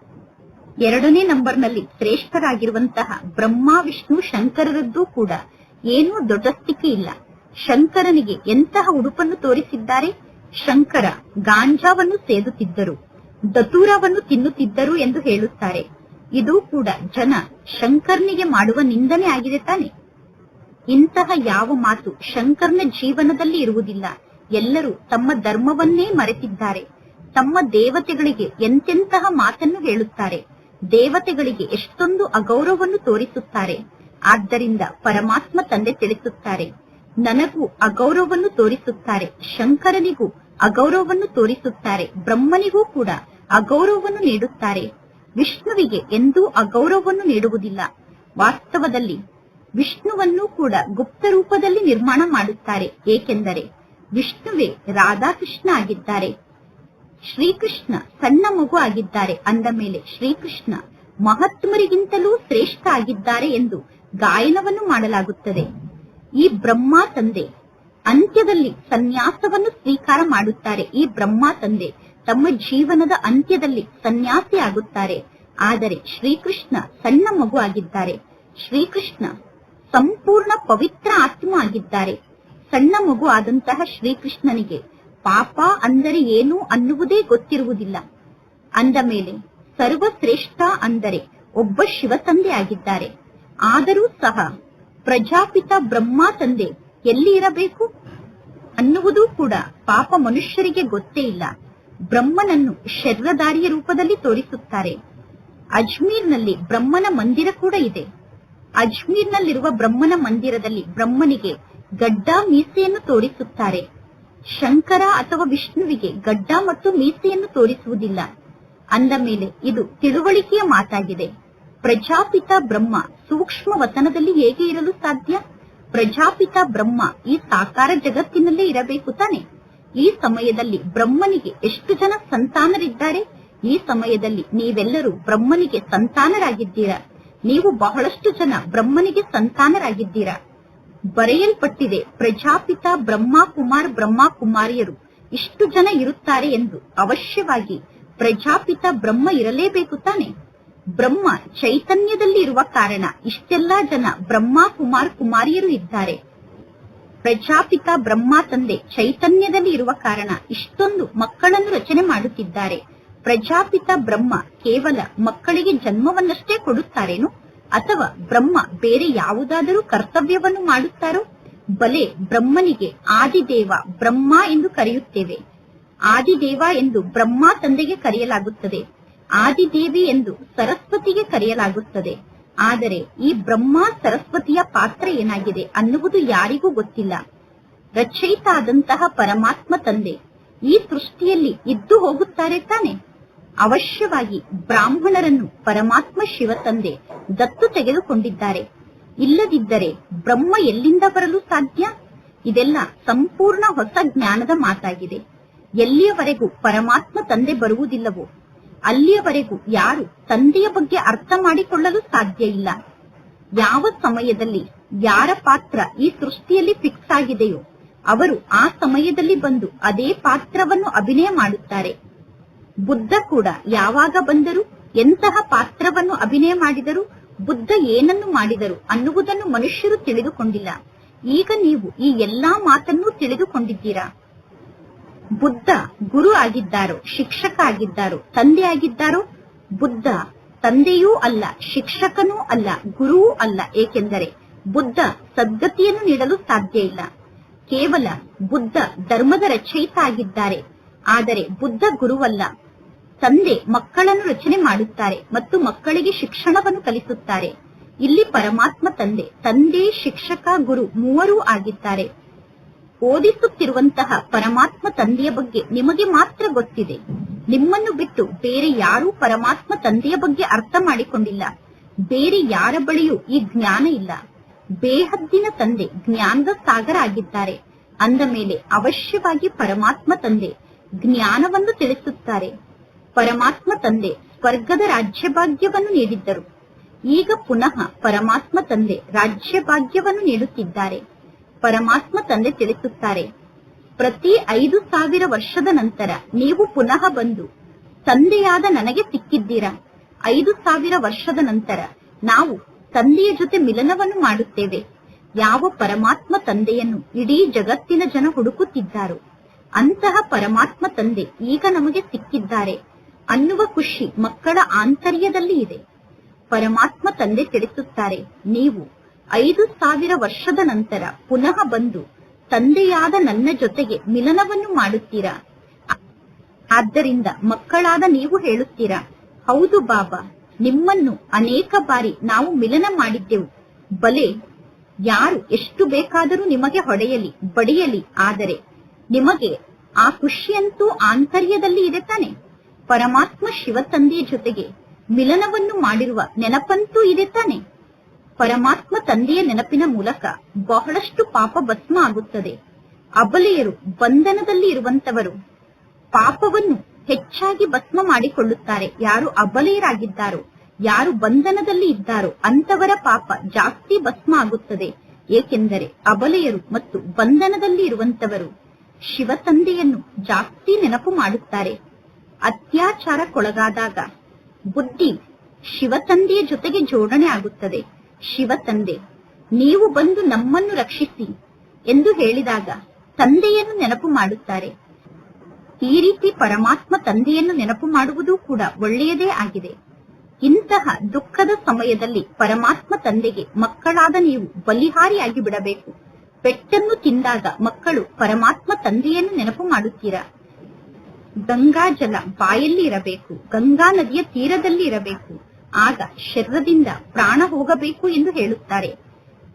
ಎರಡನೇ ನಂಬರ್ನಲ್ಲಿ ಶ್ರೇಷ್ಠರಾಗಿರುವಂತಹ ಬ್ರಹ್ಮ, ವಿಷ್ಣು, ಶಂಕರರದ್ದು ಕೂಡ ಏನೂ ದೊಡ್ಡಸ್ತಿಕೆ ಇಲ್ಲ. ಶಂಕರನಿಗೆ ಎಂತಹ ಉಡುಪನ್ನು ತೋರಿಸಿದ್ದಾರೆ? ಶಂಕರ ಗಾಂಜಾವನ್ನು ಸೇದುತ್ತಿದ್ದರು, ದತೂರವನ್ನು ತಿನ್ನುತ್ತಿದ್ದರು ಎಂದು ಹೇಳುತ್ತಾರೆ. ಇದು ಕೂಡ ಜನ ಶಂಕರ್ನಿಗೆ ಮಾಡುವ ನಿಂದನೆ ಆಗಿದೆ ತಾನೆ. ಇಂತಹ ಯಾವ ಮಾತು ಶಂಕರ್ನ ಜೀವನದಲ್ಲಿ ಇರುವುದಿಲ್ಲ. ಎಲ್ಲರೂ ತಮ್ಮ ಧರ್ಮವನ್ನೇ ಮರೆತಿದ್ದಾರೆ. ತಮ್ಮ ದೇವತೆಗಳಿಗೆ ಎಂತೆಂತಹ ಮಾತನ್ನು ಹೇಳುತ್ತಾರೆ. ದೇವತೆಗಳಿಗೆ ಎಷ್ಟೊಂದು ಅಗೌರವವನ್ನು ತೋರಿಸುತ್ತಾರೆ. ಆದ್ದರಿಂದ ಪರಮಾತ್ಮ ತಂದೆ ತಿಳಿಸುತ್ತಾರೆ. ನನಗೂ ಅಗೌರವವನ್ನು ತೋರಿಸುತ್ತಾರೆ. ಶಂಕರನಿಗೂ ಅಗೌರವವನ್ನು ತೋರಿಸುತ್ತಾರೆ. ಬ್ರಹ್ಮನಿಗೂ ಕೂಡ ಅಗೌರವವನ್ನು ನೀಡುತ್ತಾರೆ. ವಿಷ್ಣುವಿಗೆ ಎಂದೂ ಅಗೌರವವನ್ನು ನೀಡುವುದಿಲ್ಲ. ವಾಸ್ತವದಲ್ಲಿ ವಿಷ್ಣುವನ್ನು ಕೂಡ ಗುಪ್ತ ರೂಪದಲ್ಲಿ ನಿರ್ಮಾಣ ಮಾಡುತ್ತಾರೆ. ಏಕೆಂದರೆ ವಿಷ್ಣುವೇ ರಾಧಾಕೃಷ್ಣ ಆಗಿದ್ದಾರೆ. ಶ್ರೀಕೃಷ್ಣ ಸಣ್ಣ ಮಗು ಆಗಿದ್ದಾರೆ. ಅಂದ ಮೇಲೆ ಶ್ರೀಕೃಷ್ಣ ಮಹಾತ್ಮರಿಗಿಂತಲೂ ಶ್ರೇಷ್ಠ ಆಗಿದ್ದಾರೆ ಎಂದು ಗಾಯನವನ್ನು ಮಾಡಲಾಗುತ್ತದೆ. ಈ ಬ್ರಹ್ಮ ತಂದೆ ಅಂತ್ಯದಲ್ಲಿ ಸನ್ಯಾಸವನ್ನು ಸ್ವೀಕಾರ ಮಾಡುತ್ತಾರೆ. ಈ ಬ್ರಹ್ಮ ತಂದೆ ತಮ್ಮ ಜೀವನದ ಅಂತ್ಯದಲ್ಲಿ ಸನ್ಯಾಸಿ ಆಗುತ್ತಾರೆ. ಆದರೆ ಶ್ರೀಕೃಷ್ಣ ಸಣ್ಣ ಮಗು ಆಗಿದ್ದಾರೆ. ಶ್ರೀಕೃಷ್ಣ ಸಂಪೂರ್ಣ ಪವಿತ್ರ ಆತ್ಮ ಆಗಿದ್ದಾರೆ. ಸಣ್ಣ ಮಗು ಆದಂತಹ ಶ್ರೀಕೃಷ್ಣನಿಗೆ ಪಾಪ ಅಂದರೆ ಏನು ಅನ್ನುವುದೇ ಗೊತ್ತಿರುವುದಿಲ್ಲ. ಅಂದ ಮೇಲೆ ಸರ್ವಶ್ರೇಷ್ಠ ಅಂದರೆ ಒಬ್ಬ ಶಿವ ತಂದೆ ಆಗಿದ್ದಾರೆ. ಆದರೂ ಸಹ ಪ್ರಜಾಪಿತ ಬ್ರಹ್ಮ ತಂದೆ ಎಲ್ಲಿ ಇರಬೇಕು ಅನ್ನುವುದೂ ಕೂಡ ಪಾಪ ಮನುಷ್ಯರಿಗೆ ಗೊತ್ತೇ ಇಲ್ಲ. ಬ್ರಹ್ಮನನ್ನು ಶರೀರಧಾರಿಯ ರೂಪದಲ್ಲಿ ತೋರಿಸುತ್ತಾರೆ. ಅಜ್ಮೀರ್ನಲ್ಲಿ ಬ್ರಹ್ಮನ ಮಂದಿರ ಕೂಡ ಇದೆ. ಅಜ್ಮೀರ್ನಲ್ಲಿರುವ ಬ್ರಹ್ಮನ ಮಂದಿರದಲ್ಲಿ ಬ್ರಹ್ಮನಿಗೆ ಗಡ್ಡ ಮೀಸೆಯನ್ನು ತೋರಿಸುತ್ತಾರೆ. ಶಂಕರ ಅಥವಾ ವಿಷ್ಣುವಿಗೆ ಗಡ್ಡ ಮತ್ತು ಮೀಸೆಯನ್ನು ತೋರಿಸುವುದಿಲ್ಲ. ಅಂದ ಮೇಲೆ ಇದು ತಿಳುವಳಿಕೆಯ ಮಾತಾಗಿದೆ. ಪ್ರಜಾಪಿತ ಬ್ರಹ್ಮ ಸೂಕ್ಷ್ಮ ವತನದಲ್ಲಿ ಹೇಗೆ ಇರಲು ಸಾಧ್ಯ? ಪ್ರಜಾಪಿತ ಬ್ರಹ್ಮ ಈ ಸಾಕಾರ ಜಗತ್ತಿನಲ್ಲೇ ಇರಬೇಕು ತಾನೆ? ಈ ಸಮಯದಲ್ಲಿ ಬ್ರಹ್ಮನಿಗೆ ಎಷ್ಟು ಜನ ಸಂತಾನರಿದ್ದಾರೆ? ಈ ಸಮಯದಲ್ಲಿ ನೀವೆಲ್ಲರೂ ಬ್ರಹ್ಮನಿಗೆ ಸಂತಾನರಾಗಿದ್ದೀರಾ. ನೀವು ಬಹಳಷ್ಟು ಜನ ಬ್ರಹ್ಮನಿಗೆ ಸಂತಾನರಾಗಿದ್ದೀರಾ. ಬರೆಯಲ್ಪಟ್ಟಿದೆ, ಪ್ರಜಾಪಿತ ಬ್ರಹ್ಮ ಕುಮಾರ್ ಬ್ರಹ್ಮ ಕುಮಾರಿಯರು ಇಷ್ಟು ಜನ ಇರುತ್ತಾರೆ ಎಂದು. ಅವಶ್ಯವಾಗಿ ಪ್ರಜಾಪಿತ ಬ್ರಹ್ಮ ಇರಲೇಬೇಕು ತಾನೆ? ಬ್ರಹ್ಮ ಚೈತನ್ಯದಲ್ಲಿ ಇರುವ ಕಾರಣ ಇಷ್ಟೆಲ್ಲಾ ಜನ ಬ್ರಹ್ಮ ಕುಮಾರ್ ಕುಮಾರಿಯರು ಇದ್ದಾರೆ. ಪ್ರಜಾಪಿತ ಬ್ರಹ್ಮ ತಂದೆ ಚೈತನ್ಯದಲ್ಲಿ ಇರುವ ಕಾರಣ ಇಷ್ಟೊಂದು ಮಕ್ಕಳನ್ನು ರಚನೆ ಮಾಡುತ್ತಿದ್ದಾರೆ. ಪ್ರಜಾಪಿತ ಬ್ರಹ್ಮ ಕೇವಲ ಮಕ್ಕಳಿಗೆ ಜನ್ಮವನ್ನಷ್ಟೇ ಕೊಡುತ್ತಾರೇನು? ಅಥವಾ ಬ್ರಹ್ಮ ಬೇರೆ ಯಾವುದಾದರೂ ಕರ್ತವ್ಯವನ್ನು ಮಾಡುತ್ತಾರೋ? ಬಲೆ ಬ್ರಹ್ಮನಿಗೆ ಆದಿದೇವ ಬ್ರಹ್ಮ ಎಂದು ಕರೆಯುತ್ತೇವೆ. ಆದಿದೇವ ಎಂದು ಬ್ರಹ್ಮ ತಂದೆಗೆ ಕರೆಯಲಾಗುತ್ತದೆ. ಆದಿದೇವಿ ಎಂದು ಸರಸ್ವತಿಗೆ ಕರೆಯಲಾಗುತ್ತದೆ. ಆದರೆ ಈ ಬ್ರಹ್ಮ ಸರಸ್ವತಿಯ ಪಾತ್ರ ಏನಾಗಿದೆ ಅನ್ನುವುದು ಯಾರಿಗೂ ಗೊತ್ತಿಲ್ಲ. ರಚಯಿತಾದಂತಹ ಪರಮಾತ್ಮ ತಂದೆ ಈ ಸೃಷ್ಟಿಯಲ್ಲಿ ಇದ್ದು ಹೋಗುತ್ತಾರೆ ತಾನೆ? ಅವಶ್ಯವಾಗಿ ಬ್ರಾಹ್ಮಣರನ್ನು ಪರಮಾತ್ಮ ಶಿವ ತಂದೆ ದತ್ತು ತೆಗೆದುಕೊಂಡಿದ್ದಾರೆ. ಇಲ್ಲದಿದ್ದರೆ ಬ್ರಹ್ಮ ಎಲ್ಲಿಂದ ಬರಲು ಸಾಧ್ಯ? ಇದೆಲ್ಲ ಸಂಪೂರ್ಣ ಹೊಸ ಜ್ಞಾನದ ಮಾತಾಗಿದೆ. ಎಲ್ಲಿಯವರೆಗೂ ಪರಮಾತ್ಮ ತಂದೆ ಬರುವುದಿಲ್ಲವೋ? ಅಲ್ಲಿಯವರೆಗೂ ಯಾರು ತಂದೆಯ ಬಗ್ಗೆ ಅರ್ಥ ಮಾಡಿಕೊಳ್ಳಲು ಸಾಧ್ಯ ಇಲ್ಲ. ಯಾವ ಸಮಯದಲ್ಲಿ ಯಾರ ಪಾತ್ರ ಈ ಸೃಷ್ಟಿಯಲ್ಲಿ ಫಿಕ್ಸ್ ಆಗಿದೆಯೋ, ಅವರು ಆ ಸಮಯದಲ್ಲಿ ಬಂದು ಅದೇ ಪಾತ್ರವನ್ನು ಅಭಿನಯ ಮಾಡುತ್ತಾರೆ. ಬುದ್ಧ ಕೂಡ ಯಾವಾಗ ಬಂದರು ಎಂತಹ ಪಾತ್ರವನ್ನು ಅಭಿನಯ ಮಾಡಿದರು ಬುದ್ಧ ಏನನ್ನು ಮಾಡಿದರು ಅನ್ನುವುದನ್ನು ಮನುಷ್ಯರು ತಿಳಿದುಕೊಂಡಿಲ್ಲ. ಈಗ ನೀವು ಈ ಎಲ್ಲಾ ಮಾತನ್ನು ತಿಳಿದುಕೊಂಡಿದ್ದೀರಾ? ಬುದ್ಧ ಗುರು ಆಗಿದ್ದಾರೋ, ಶಿಕ್ಷಕ ಆಗಿದ್ದಾರೋ, ತಂದೆ ಆಗಿದ್ದಾರೋ? ಬುದ್ಧ ತಂದೆಯೂ ಅಲ್ಲ, ಶಿಕ್ಷಕನೂ ಅಲ್ಲ, ಗುರುವೂ ಅಲ್ಲ. ಏಕೆಂದರೆ ಬುದ್ಧ ಸದ್ಗತಿಯನ್ನು ನೀಡಲು ಸಾಧ್ಯ ಇಲ್ಲ. ಕೇವಲ ಬುದ್ಧ ಧರ್ಮದ ರಚಯಿತ ಆಗಿದ್ದಾರೆ. ಆದರೆ ಬುದ್ಧ ಗುರುವಲ್ಲ. ತಂದೆ ಮಕ್ಕಳನ್ನು ರಚನೆ ಮಾಡುತ್ತಾರೆ ಮತ್ತು ಮಕ್ಕಳಿಗೆ ಶಿಕ್ಷಣವನ್ನು ಕಲಿಸುತ್ತಾರೆ. ಇಲ್ಲಿ ಪರಮಾತ್ಮ ತಂದೆ ತಂದೆ, ಶಿಕ್ಷಕ, ಗುರು ಮೂವರೂ ಆಗಿದ್ದಾರೆ. ಓದಿಸುತ್ತಿರುವಂತಹ ಪರಮಾತ್ಮ ತಂದೆಯ ಬಗ್ಗೆ ನಿಮಗೆ ಮಾತ್ರ ಗೊತ್ತಿದೆ. ನಿಮ್ಮನ್ನು ಬಿಟ್ಟು ಬೇರೆ ಯಾರೂ ಪರಮಾತ್ಮ ತಂದೆಯ ಬಗ್ಗೆ ಅರ್ಥ ಮಾಡಿಕೊಂಡಿಲ್ಲ. ಬೇರೆ ಯಾರ ಬಳಿಯೂ ಈ ಜ್ಞಾನ ಇಲ್ಲ. ಬೇಹದ್ದಿನ ತಂದೆ ಜ್ಞಾನದ ಸಾಗರ ಆಗಿದ್ದಾರೆ. ಅಂದ ಮೇಲೆ ಅವಶ್ಯವಾಗಿ ಪರಮಾತ್ಮ ತಂದೆ ಜ್ಞಾನವನ್ನು ತಿಳಿಸುತ್ತಾರೆ. ಪರಮಾತ್ಮ ತಂದೆ ಸ್ವರ್ಗದ ರಾಜ್ಯಭಾಗ್ಯವನ್ನು ನೀಡಿದ್ದರು. ಈಗ ಪುನಃ ಪರಮಾತ್ಮ ತಂದೆ ರಾಜ್ಯಭಾಗ್ಯವನ್ನು ನೀಡುತ್ತಿದ್ದಾರೆ. ಪರಮಾತ್ಮ ತಂದೆ ತಿಳಿಸುತ್ತಾರೆ. ಪ್ರತಿ ಐದು ಸಾವಿರ ವರ್ಷದ ನಂತರ ನೀವು ಪುನಃ ಬಂದು ತಂದೆಯಾದ ನನಗೆ ಸಿಕ್ಕಿದ್ದೀರಾ? ಐದು ಸಾವಿರ ವರ್ಷದ ನಂತರ ನಾವು ತಂದೆಯ ಜೊತೆ ಮಿಲನವನ್ನು ಮಾಡುತ್ತೇವೆ. ಯಾವ ಪರಮಾತ್ಮ ತಂದೆಯನ್ನು ಇಡೀ ಜಗತ್ತಿನ ಜನ ಹುಡುಕುತ್ತಿದ್ದಾರೋ, ಅಂತಹ ಪರಮಾತ್ಮ ತಂದೆ ಈಗ ನಮಗೆ ಸಿಕ್ಕಿದ್ದಾರೆ. ಅನ್ನುವ ಖುಷಿ ಮಕ್ಕಳ ಆಂತರ್ಯದಲ್ಲಿ ಇದೆ. ಪರಮಾತ್ಮ ತಂದೆ ತಿಳಿಸುತ್ತಾರೆ, ನೀವು ಐದು ಸಾವಿರ ವರ್ಷದ ನಂತರ ಪುನಃ ಬಂದು ತಂದೆಯಾದ ನನ್ನ ಜೊತೆಗೆ ಮಿಲನವನ್ನು ಮಾಡುತ್ತೀರಾ? ಆದ್ದರಿಂದ ಮಕ್ಕಳಾದ ನೀವು ಹೇಳುತ್ತೀರಾ, ಹೌದು ಬಾಬಾ, ನಿಮ್ಮನ್ನು ಅನೇಕ ಬಾರಿ ನಾವು ಮಿಲನ ಮಾಡಿದ್ದೆವು. ಬಲೆ, ಯಾರು ಎಷ್ಟು ಬೇಕಾದರೂ ನಿಮಗೆ ಹೊಡೆಯಲಿ, ಬಡಿಯಲಿ, ಆದರೆ ನಿಮಗೆ ಆ ಖುಷಿಯಂತೂ ಆಂತರ್ಯದಲ್ಲಿ ಇದೆ ತಾನೆ. ಪರಮಾತ್ಮ ಶಿವ ತಂದೆಯ ಜೊತೆಗೆ ಮಿಲನವನ್ನು ಮಾಡಿರುವ ನೆನಪಂತೂ ಇದೆ ತಾನೆ. ಪರಮಾತ್ಮ ತಂದೆಯ ನೆನಪಿನ ಮೂಲಕ ಬಹಳಷ್ಟು ಪಾಪ ಭಸ್ಮ ಆಗುತ್ತದೆ. ಅಬಲೆಯರು ಬಂಧನದಲ್ಲಿ ಇರುವಂತವರು ಪಾಪವನ್ನು ಹೆಚ್ಚಾಗಿ ಭಸ್ಮ ಮಾಡಿಕೊಳ್ಳುತ್ತಾರೆ. ಯಾರು ಅಬಲೆಯರಾಗಿದ್ದಾರೋ, ಯಾರು ಬಂಧನದಲ್ಲಿ ಇದ್ದಾರೋ ಅಂತವರ ಪಾಪ ಜಾಸ್ತಿ ಭಸ್ಮ ಆಗುತ್ತದೆ. ಏಕೆಂದರೆ ಅಬಲೆಯರು ಮತ್ತು ಬಂಧನದಲ್ಲಿ ಇರುವಂತವರು ಶಿವ ತಂದೆಯನ್ನು ಜಾಸ್ತಿ ನೆನಪು ಮಾಡುತ್ತಾರೆ. ಅತ್ಯಾಚಾರಕ್ಕೊಳಗಾದಾಗ ಬುದ್ಧಿ ಶಿವ ತಂದೆಯ ಜೊತೆಗೆ ಜೋಡಣೆ ಆಗುತ್ತದೆ. ಶಿವ ತಂದೆ ನೀವು ಬಂದು ನಮ್ಮನ್ನು ರಕ್ಷಿಸಿ ಎಂದು ಹೇಳಿದಾಗ ತಂದೆಯನ್ನು ನೆನಪು ಮಾಡುತ್ತಾರೆ. ಈ ರೀತಿ ಪರಮಾತ್ಮ ತಂದೆಯನ್ನು ನೆನಪು ಮಾಡುವುದು ಕೂಡ ಒಳ್ಳೆಯದೇ ಆಗಿದೆ. ಇಂತಹ ದುಃಖದ ಸಮಯದಲ್ಲಿ ಪರಮಾತ್ಮ ತಂದೆಗೆ ಮಕ್ಕಳಾದ ನೀವು ಬಲಿಹಾರಿಯಾಗಿ ಬಿಡಬೇಕು. ಪೆಟ್ಟನ್ನು ತಿಂದಾಗ ಮಕ್ಕಳು ಪರಮಾತ್ಮ ತಂದೆಯನ್ನು ನೆನಪು ಮಾಡುತ್ತೀರಾ? ಗಂಗಾ ಜಲ ಬಾಯಲ್ಲಿ ಇರಬೇಕು, ಗಂಗಾ ನದಿಯ ತೀರದಲ್ಲಿ ಇರಬೇಕು. ಆಗ ಶರೀರದಿಂದ ಪ್ರಾಣ ಹೋಗಬೇಕು ಎಂದು ಹೇಳುತ್ತಾರೆ.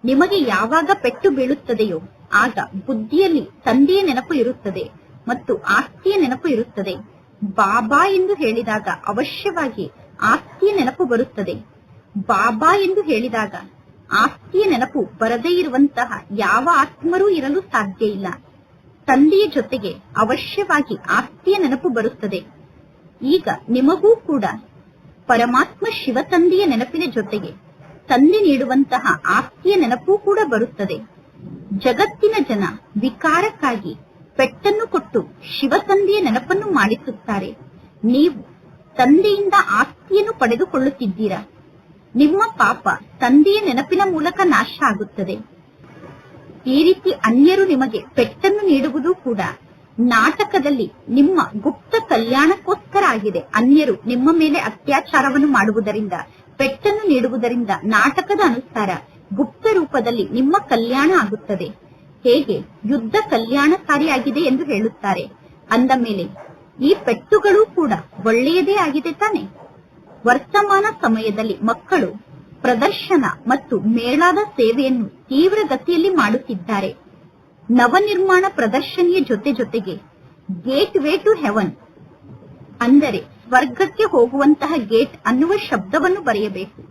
ನಿಮಗೆ ಯಾವಾಗ ಪೆಟ್ಟು ಬೀಳುತ್ತದೆಯೋ ಆಗ ಬುದ್ಧಿಯಲ್ಲಿ ತಂದೆಯ ನೆನಪು ಇರುತ್ತದೆ ಮತ್ತು ಆಸ್ತಿಯ ನೆನಪು ಇರುತ್ತದೆ. ಬಾಬಾ ಎಂದು ಹೇಳಿದಾಗ ಅವಶ್ಯವಾಗಿ ಆಸ್ತಿಯ ನೆನಪು ಬರುತ್ತದೆ. ಬಾಬಾ ಎಂದು ಹೇಳಿದಾಗ ಆಸ್ತಿಯ ನೆನಪು ಬರದೇ ಇರುವಂತಹ ಯಾವ ಆತ್ಮರೂ ಇರಲು ಸಾಧ್ಯ ಇಲ್ಲ. ತಂದೆಯ ಜೊತೆಗೆ ಅವಶ್ಯವಾಗಿ ಆಸ್ತಿಯ ನೆನಪು ಬರುತ್ತದೆ. ಈಗ ನಿಮಗೂ ಕೂಡ ಪರಮಾತ್ಮ ಶಿವ ತಂದೆಯ ನೆನಪಿನ ಜೊತೆಗೆ ತಂದೆ ನೀಡುವಂತಹ ಆಸ್ತಿಯ ನೆನಪೂ ಕೂಡ ಬರುತ್ತದೆ. ಜಗತ್ತಿನ ಜನ ವಿಕಾರಕ್ಕಾಗಿ ಪೆಟ್ಟನ್ನು ಕೊಟ್ಟು ಶಿವ ತಂದೆಯ ನೆನಪನ್ನು ಮಾಡಿಸುತ್ತಾರೆ. ನೀವು ತಂದೆಯಿಂದ ಆಸ್ತಿಯನ್ನು ಪಡೆದುಕೊಳ್ಳುತ್ತಿದ್ದೀರಾ? ನಿಮ್ಮ ಪಾಪ ತಂದೆಯ ನೆನಪಿನ ಮೂಲಕ ನಾಶ ಆಗುತ್ತದೆ. ಈ ರೀತಿ ಅನ್ಯರು ನಿಮಗೆ ಪೆಟ್ಟನ್ನು ನೀಡುವುದು ಕೂಡ ನಾಟಕದಲ್ಲಿ ನಿಮ್ಮ ಗುಪ್ತ ಕಲ್ಯಾಣಕ್ಕೋಸ್ಕರ ಆಗಿದೆ. ಅನ್ಯರು ನಿಮ್ಮ ಮೇಲೆ ಅತ್ಯಾಚಾರವನ್ನು ಮಾಡುವುದರಿಂದ, ಪೆಟ್ಟನ್ನು ನೀಡುವುದರಿಂದ ನಾಟಕದ ಅನುಸಾರ ಗುಪ್ತ ರೂಪದಲ್ಲಿ ನಿಮ್ಮ ಕಲ್ಯಾಣ ಆಗುತ್ತದೆ. ಹೇಗೆ? ಯುದ್ಧ ಕಲ್ಯಾಣಕಾರಿಯಾಗಿದೆ ಎಂದು ಹೇಳುತ್ತಾರೆ. ಅಂದ ಮೇಲೆ, ಈ ಪೆಟ್ಟುಗಳು ಕೂಡ ಒಳ್ಳೆಯದೇ ಆಗಿದೆ ತಾನೆ? ವರ್ತಮಾನ ಸಮಯದಲ್ಲಿ ಮಕ್ಕಳು ಪ್ರದರ್ಶನ ಮತ್ತು ಮೇಳದ ಸೇವೆಯನ್ನು ತೀವ್ರ ಗತಿಯಲ್ಲಿ ಮಾಡುತ್ತಿದ್ದಾರೆ. ನವನಿರ್ಮಾಣ ಪ್ರದರ್ಶನಿಯ ಜೊತೆ ಜೊತೆಗೆ ಗೇಟ್ ವೇ ಟು ಹೆವನ್ ಅಂದರೆ ಸ್ವರ್ಗಕ್ಕೆ ಹೋಗುವಂತಹ ಗೇಟ್ ಅನ್ನುವ ಶಬ್ದವನ್ನು ಬರೆಯಬೇಕು.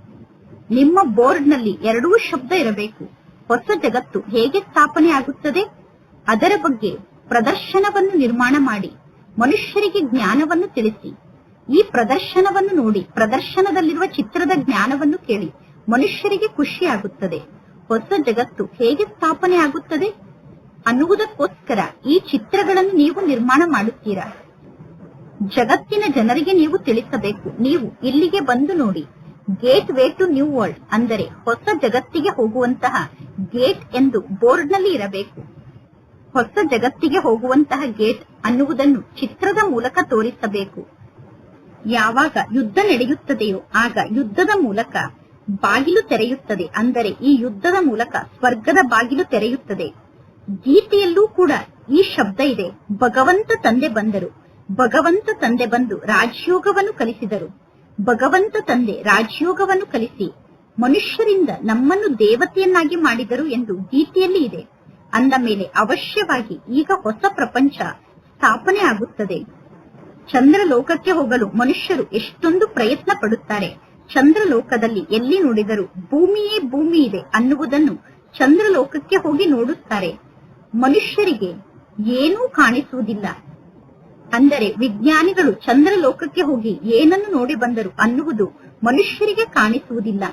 ನಿಮ್ಮ ಬೋರ್ಡ್ನಲ್ಲಿ ಎರಡೂ ಶಬ್ದ ಇರಬೇಕು. ಹೊಸ ಜಗತ್ತು ಹೇಗೆ ಸ್ಥಾಪನೆ ಆಗುತ್ತದೆ? ಅದರ ಬಗ್ಗೆ ಪ್ರದರ್ಶನವನ್ನು ನಿರ್ಮಾಣ ಮಾಡಿ, ಮನುಷ್ಯರಿಗೆ ಜ್ಞಾನವನ್ನು ತಿಳಿಸಿ. ಈ ಪ್ರದರ್ಶನವನ್ನು ನೋಡಿ, ಪ್ರದರ್ಶನದಲ್ಲಿರುವ ಚಿತ್ರದ ಜ್ಞಾನವನ್ನು ಕೇಳಿ ಮನುಷ್ಯರಿಗೆ ಖುಷಿಯಾಗುತ್ತದೆ. ಹೊಸ ಜಗತ್ತು ಹೇಗೆ ಸ್ಥಾಪನೆ ಆಗುತ್ತದೆ? ಅನ್ನುವುದಕ್ಕೋಸ್ಕರ ಈ ಚಿತ್ರಗಳನ್ನು ನೀವು ನಿರ್ಮಾಣ ಮಾಡುತ್ತೀರಾ? ಜಗತ್ತಿನ ಜನರಿಗೆ ನೀವು ತಿಳಿಸಬೇಕು. ನೀವು ಇಲ್ಲಿಗೆ ಬಂದು ನೋಡಿ. Gateway to new world ಅಂದರೆ ಹೊಸ ಜಗತ್ತಿಗೆ ಹೋಗುವಂತಹ ಗೇಟ್ ಎಂದು ಬೋರ್ಡ್ನಲ್ಲಿ ಇರಬೇಕು. ಹೊಸ ಜಗತ್ತಿಗೆ ಹೋಗುವಂತಹ ಗೇಟ್ ಅನ್ನುವುದನ್ನು ಚಿತ್ರದ ಮೂಲಕ ತೋರಿಸಬೇಕು. ಯಾವಾಗ ಯುದ್ಧ ನಡೆಯುತ್ತದೆಯೋ ಆಗ ಯುದ್ಧದ ಮೂಲಕ ಬಾಗಿಲು ತೆರೆಯುತ್ತದೆ. ಅಂದರೆ ಈ ಯುದ್ಧದ ಮೂಲಕ ಸ್ವರ್ಗದ ಬಾಗಿಲು ತೆರೆಯುತ್ತದೆ. ಗೀತೆಯಲ್ಲೂ ಕೂಡ ಈ ಶಬ್ದ ಇದೆ. ಭಗವಂತ ತಂದೆ ಬಂದರು. ಭಗವಂತ ತಂದೆ ಬಂದು ರಾಜಯೋಗವನ್ನು ಕಲಿಸಿದರು. ಭಗವಂತ ತಂದೆ ರಾಜಯೋಗವನ್ನು ಕಲಿಸಿ ಮನುಷ್ಯರಿಂದ ನಮ್ಮನ್ನು ದೇವತೆಯನ್ನಾಗಿ ಮಾಡಿದರು ಎಂದು ಗೀತೆಯಲ್ಲಿ ಇದೆ. ಅಂದ ಮೇಲೆ ಅವಶ್ಯವಾಗಿ ಈಗ ಹೊಸ ಪ್ರಪಂಚ ಸ್ಥಾಪನೆ ಆಗುತ್ತದೆ. ಚಂದ್ರಲೋಕಕ್ಕೆ ಹೋಗಲು ಮನುಷ್ಯರು ಎಷ್ಟೊಂದು ಪ್ರಯತ್ನ ಪಡುತ್ತಾರೆ. ಚಂದ್ರಲೋಕದಲ್ಲಿ ಎಲ್ಲಿ ನೋಡಿದರೂ ಭೂಮಿಯೇ ಭೂಮಿ ಇದೆ ಅನ್ನುವುದನ್ನು ಚಂದ್ರಲೋಕಕ್ಕೆ ಹೋಗಿ ನೋಡುತ್ತಾರೆ. ಮನುಷ್ಯರಿಗೆ ಏನೂ ಕಾಣಿಸುವುದಿಲ್ಲ. ಅಂದರೆ ವಿಜ್ಞಾನಿಗಳು ಚಂದ್ರಲೋಕಕ್ಕೆ ಹೋಗಿ ಏನನ್ನು ನೋಡಿ ಬಂದರು ಅನ್ನುವುದು ಮನುಷ್ಯರಿಗೆ ಕಾಣಿಸುವುದಿಲ್ಲ.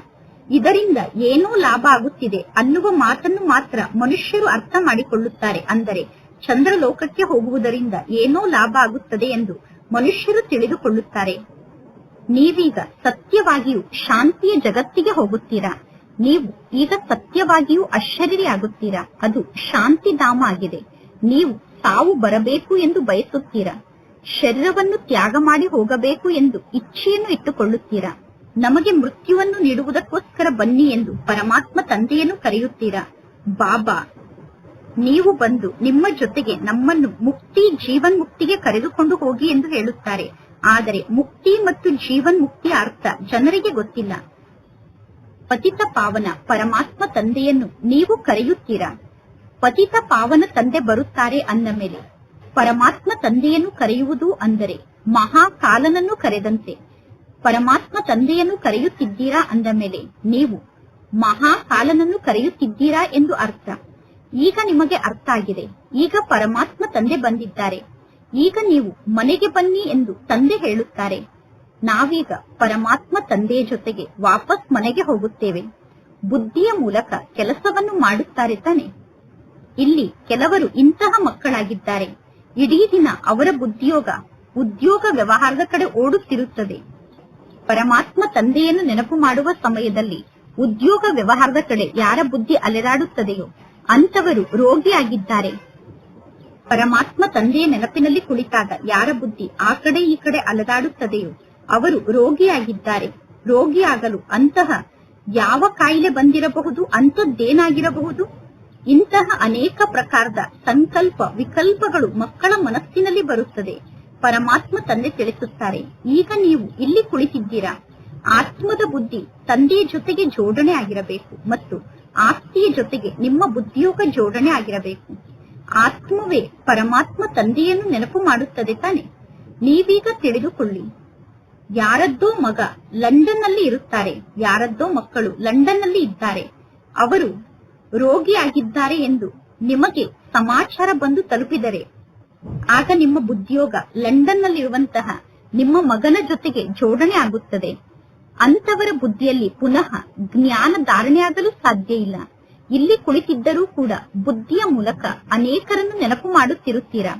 ಇದರಿಂದ ಏನೋ ಲಾಭ ಆಗುತ್ತಿದೆ ಅನ್ನುವ ಮಾತನ್ನು ಮಾತ್ರ ಮನುಷ್ಯರು ಅರ್ಥ ಮಾಡಿಕೊಳ್ಳುತ್ತಾರೆ. ಅಂದರೆ ಚಂದ್ರಲೋಕಕ್ಕೆ ಹೋಗುವುದರಿಂದ ಏನೋ ಲಾಭ ಆಗುತ್ತದೆ ಎಂದು ಮನುಷ್ಯರು ತಿಳಿದುಕೊಳ್ಳುತ್ತಾರೆ. ನೀವೀಗ ಸತ್ಯವಾಗಿಯೂ ಶಾಂತಿಯ ಜಗತ್ತಿಗೆ ಹೋಗುತ್ತೀರಾ? ನೀವು ಈಗ ಸತ್ಯವಾಗಿಯೂ ಆಗುತ್ತೀರಾ? ಅದು ಶಾಂತಿಧಾಮ ಆಗಿದೆ. ನೀವು ಸಾವು ಬರಬೇಕು ಎಂದು ಬಯಸುತ್ತೀರಾ? ಶರೀರವನ್ನು ತ್ಯಾಗ ಮಾಡಿ ಹೋಗಬೇಕು ಎಂದು ಇಚ್ಛೆಯನ್ನು ಇಟ್ಟುಕೊಳ್ಳುತ್ತೀರಾ? ನಮಗೆ ಮೃತ್ಯುವನ್ನು ನೀಡುವುದಕ್ಕೋಸ್ಕರ ಬನ್ನಿ ಎಂದು ಪರಮಾತ್ಮ ತಂದೆಯನ್ನು ಕರೆಯುತ್ತೀರಾ? ಬಾಬಾ, ನೀವು ಬಂದು ನಿಮ್ಮ ಜೊತೆಗೆ ನಮ್ಮನ್ನು ಮುಕ್ತಿ ಜೀವನ್ ಮುಕ್ತಿಗೆ ಕರೆದುಕೊಂಡು ಹೋಗಿ ಎಂದು ಹೇಳುತ್ತಾರೆ. ಆದರೆ ಮುಕ್ತಿ ಮತ್ತು ಜೀವನ್ ಮುಕ್ತಿಯ ಅರ್ಥ ಜನರಿಗೆ ಗೊತ್ತಿಲ್ಲ. ಪತಿತ ಪಾವನ ಪರಮಾತ್ಮ ತಂದೆಯನ್ನು ನೀವು ಕರೆಯುತ್ತೀರಾ? ಪತಿತ ಪಾವನ ತಂದೆ ಬರುತ್ತಾರೆ ಅಂದ ಮೇಲೆ ಪರಮಾತ್ಮ ತಂದೆಯನ್ನು ಕರೆಯುವುದು ಅಂದರೆ ಮಹಾಕಾಲನನ್ನು ಕರೆದಂತೆ ಪರಮಾತ್ಮ ತಂದೆಯನ್ನು ಕರೆಯುತ್ತಿದ್ದೀರಾ ಅಂದ ಮೇಲೆ ನೀವು ಮಹಾಕಾಲನನ್ನು ಕರೆಯುತ್ತಿದ್ದೀರಾ ಎಂದು ಅರ್ಥ. ಈಗ ನಿಮಗೆ ಅರ್ಥ ಆಗಿದೆ. ಈಗ ಪರಮಾತ್ಮ ತಂದೆ ಬಂದಿದ್ದಾರೆ. ಈಗ ನೀವು ಮನೆಗೆ ಬನ್ನಿ ಎಂದು ತಂದೆ ಹೇಳುತ್ತಾರೆ. ನಾವೀಗ ಪರಮಾತ್ಮ ತಂದೆಯ ಜೊತೆಗೆ ವಾಪಸ್ ಮನೆಗೆ ಹೋಗುತ್ತೇವೆ. ಬುದ್ಧಿಯ ಮೂಲಕ ಕೆಲಸವನ್ನು ಮಾಡುತ್ತಾರೆ ತಾನೆ. ಇಲ್ಲಿ ಕೆಲವರು ಇಂತಹ ಮಕ್ಕಳಾಗಿದ್ದಾರೆ. ಇಡೀ ದಿನ ಅವರ ಬುದ್ಧಿಯೋಗ ಉದ್ಯೋಗ ವ್ಯವಹಾರದ ಕಡೆ ಓಡುತ್ತಿರುತ್ತದೆ. ಪರಮಾತ್ಮ ತಂದೆಯನ್ನು ನೆನಪು ಮಾಡುವ ಸಮಯದಲ್ಲಿ ಉದ್ಯೋಗ ವ್ಯವಹಾರದ ಕಡೆ ಯಾರ ಬುದ್ಧಿ ಅಲೆದಾಡುತ್ತದೆಯೋ ಅಂತವರು ರೋಗಿಯಾಗಿದ್ದಾರೆ. ಪರಮಾತ್ಮ ತಂದೆಯ ನೆನಪಿನಲ್ಲಿ ಕುಳಿತಾಗ ಯಾರ ಬುದ್ಧಿ ಆ ಕಡೆ ಈ ಕಡೆ ಅಲದಾಡುತ್ತದೆಯೋ ಅವರು ರೋಗಿಯಾಗಿದ್ದಾರೆ. ರೋಗಿಯಾಗಲು ಅಂತಹ ಯಾವ ಕಾಯಿಲೆ ಬಂದಿರಬಹುದು, ಅಂಥದ್ದೇನಾಗಿರಬಹುದು? ಇಂತಹ ಅನೇಕ ಪ್ರಕಾರದ ಸಂಕಲ್ಪ ವಿಕಲ್ಪಗಳು ಮಕ್ಕಳ ಮನಸ್ಸಿನಲ್ಲಿ ಬರುತ್ತದೆ. ಪರಮಾತ್ಮ ತಂದೆ ತಿಳಿಸುತ್ತಾರೆ, ಈಗ ನೀವು ಇಲ್ಲಿ ಕುಳಿತಿದ್ದೀರಾ? ಆತ್ಮದ ಬುದ್ಧಿ ತಂದೆಯ ಜೊತೆಗೆ ಜೋಡಣೆ ಆಗಿರಬೇಕು ಮತ್ತು ಆಸ್ತಿಯ ಜೊತೆಗೆ ನಿಮ್ಮ ಬುದ್ಧಿಯೋಗ ಜೋಡಣೆ ಆಗಿರಬೇಕು. ಆತ್ಮವೇ ಪರಮಾತ್ಮ ತಂದೆಯನ್ನು ನೆನಪು ಮಾಡುತ್ತದೆ ತಾನೆ. ನೀವೀಗ ತಿಳಿದುಕೊಳ್ಳಿ ಯಾರದ್ದೋ ಮಗ ಲಂಡನ್ನಲ್ಲಿ ಇರುತ್ತಾರೆ, ಯಾರದ್ದೋ ಮಕ್ಕಳು ಲಂಡನ್ನಲ್ಲಿ ಇದ್ದಾರೆ, ಅವರು ರೋಗಿಯಾಗಿದ್ದಾರೆ ಎಂದು ನಿಮಗೆ ಸಮಾಚಾರ ಬಂದು ತಲುಪಿದರೆ, ಆಗ ನಿಮ್ಮ ಬುದ್ಧಿಯೋಗ ಲಂಡನ್ ನಲ್ಲಿರುವಂತಹ ನಿಮ್ಮ ಮಗನ ಜೊತೆಗೆ ಜೋಡಣೆ ಆಗುತ್ತದೆ. ಅಂತವರ ಬುದ್ಧಿಯಲ್ಲಿ ಪುನಃ ಜ್ಞಾನ ಧಾರಣೆಯಾಗಲು ಸಾಧ್ಯ ಇಲ್ಲ. ಇಲ್ಲಿ ಕುಳಿತಿದ್ದರೂ ಕೂಡ ಬುದ್ಧಿಯ ಮೂಲಕ ಅನೇಕರನ್ನು ನೆನಪು ಮಾಡುತ್ತಿರುತ್ತೀರಾ?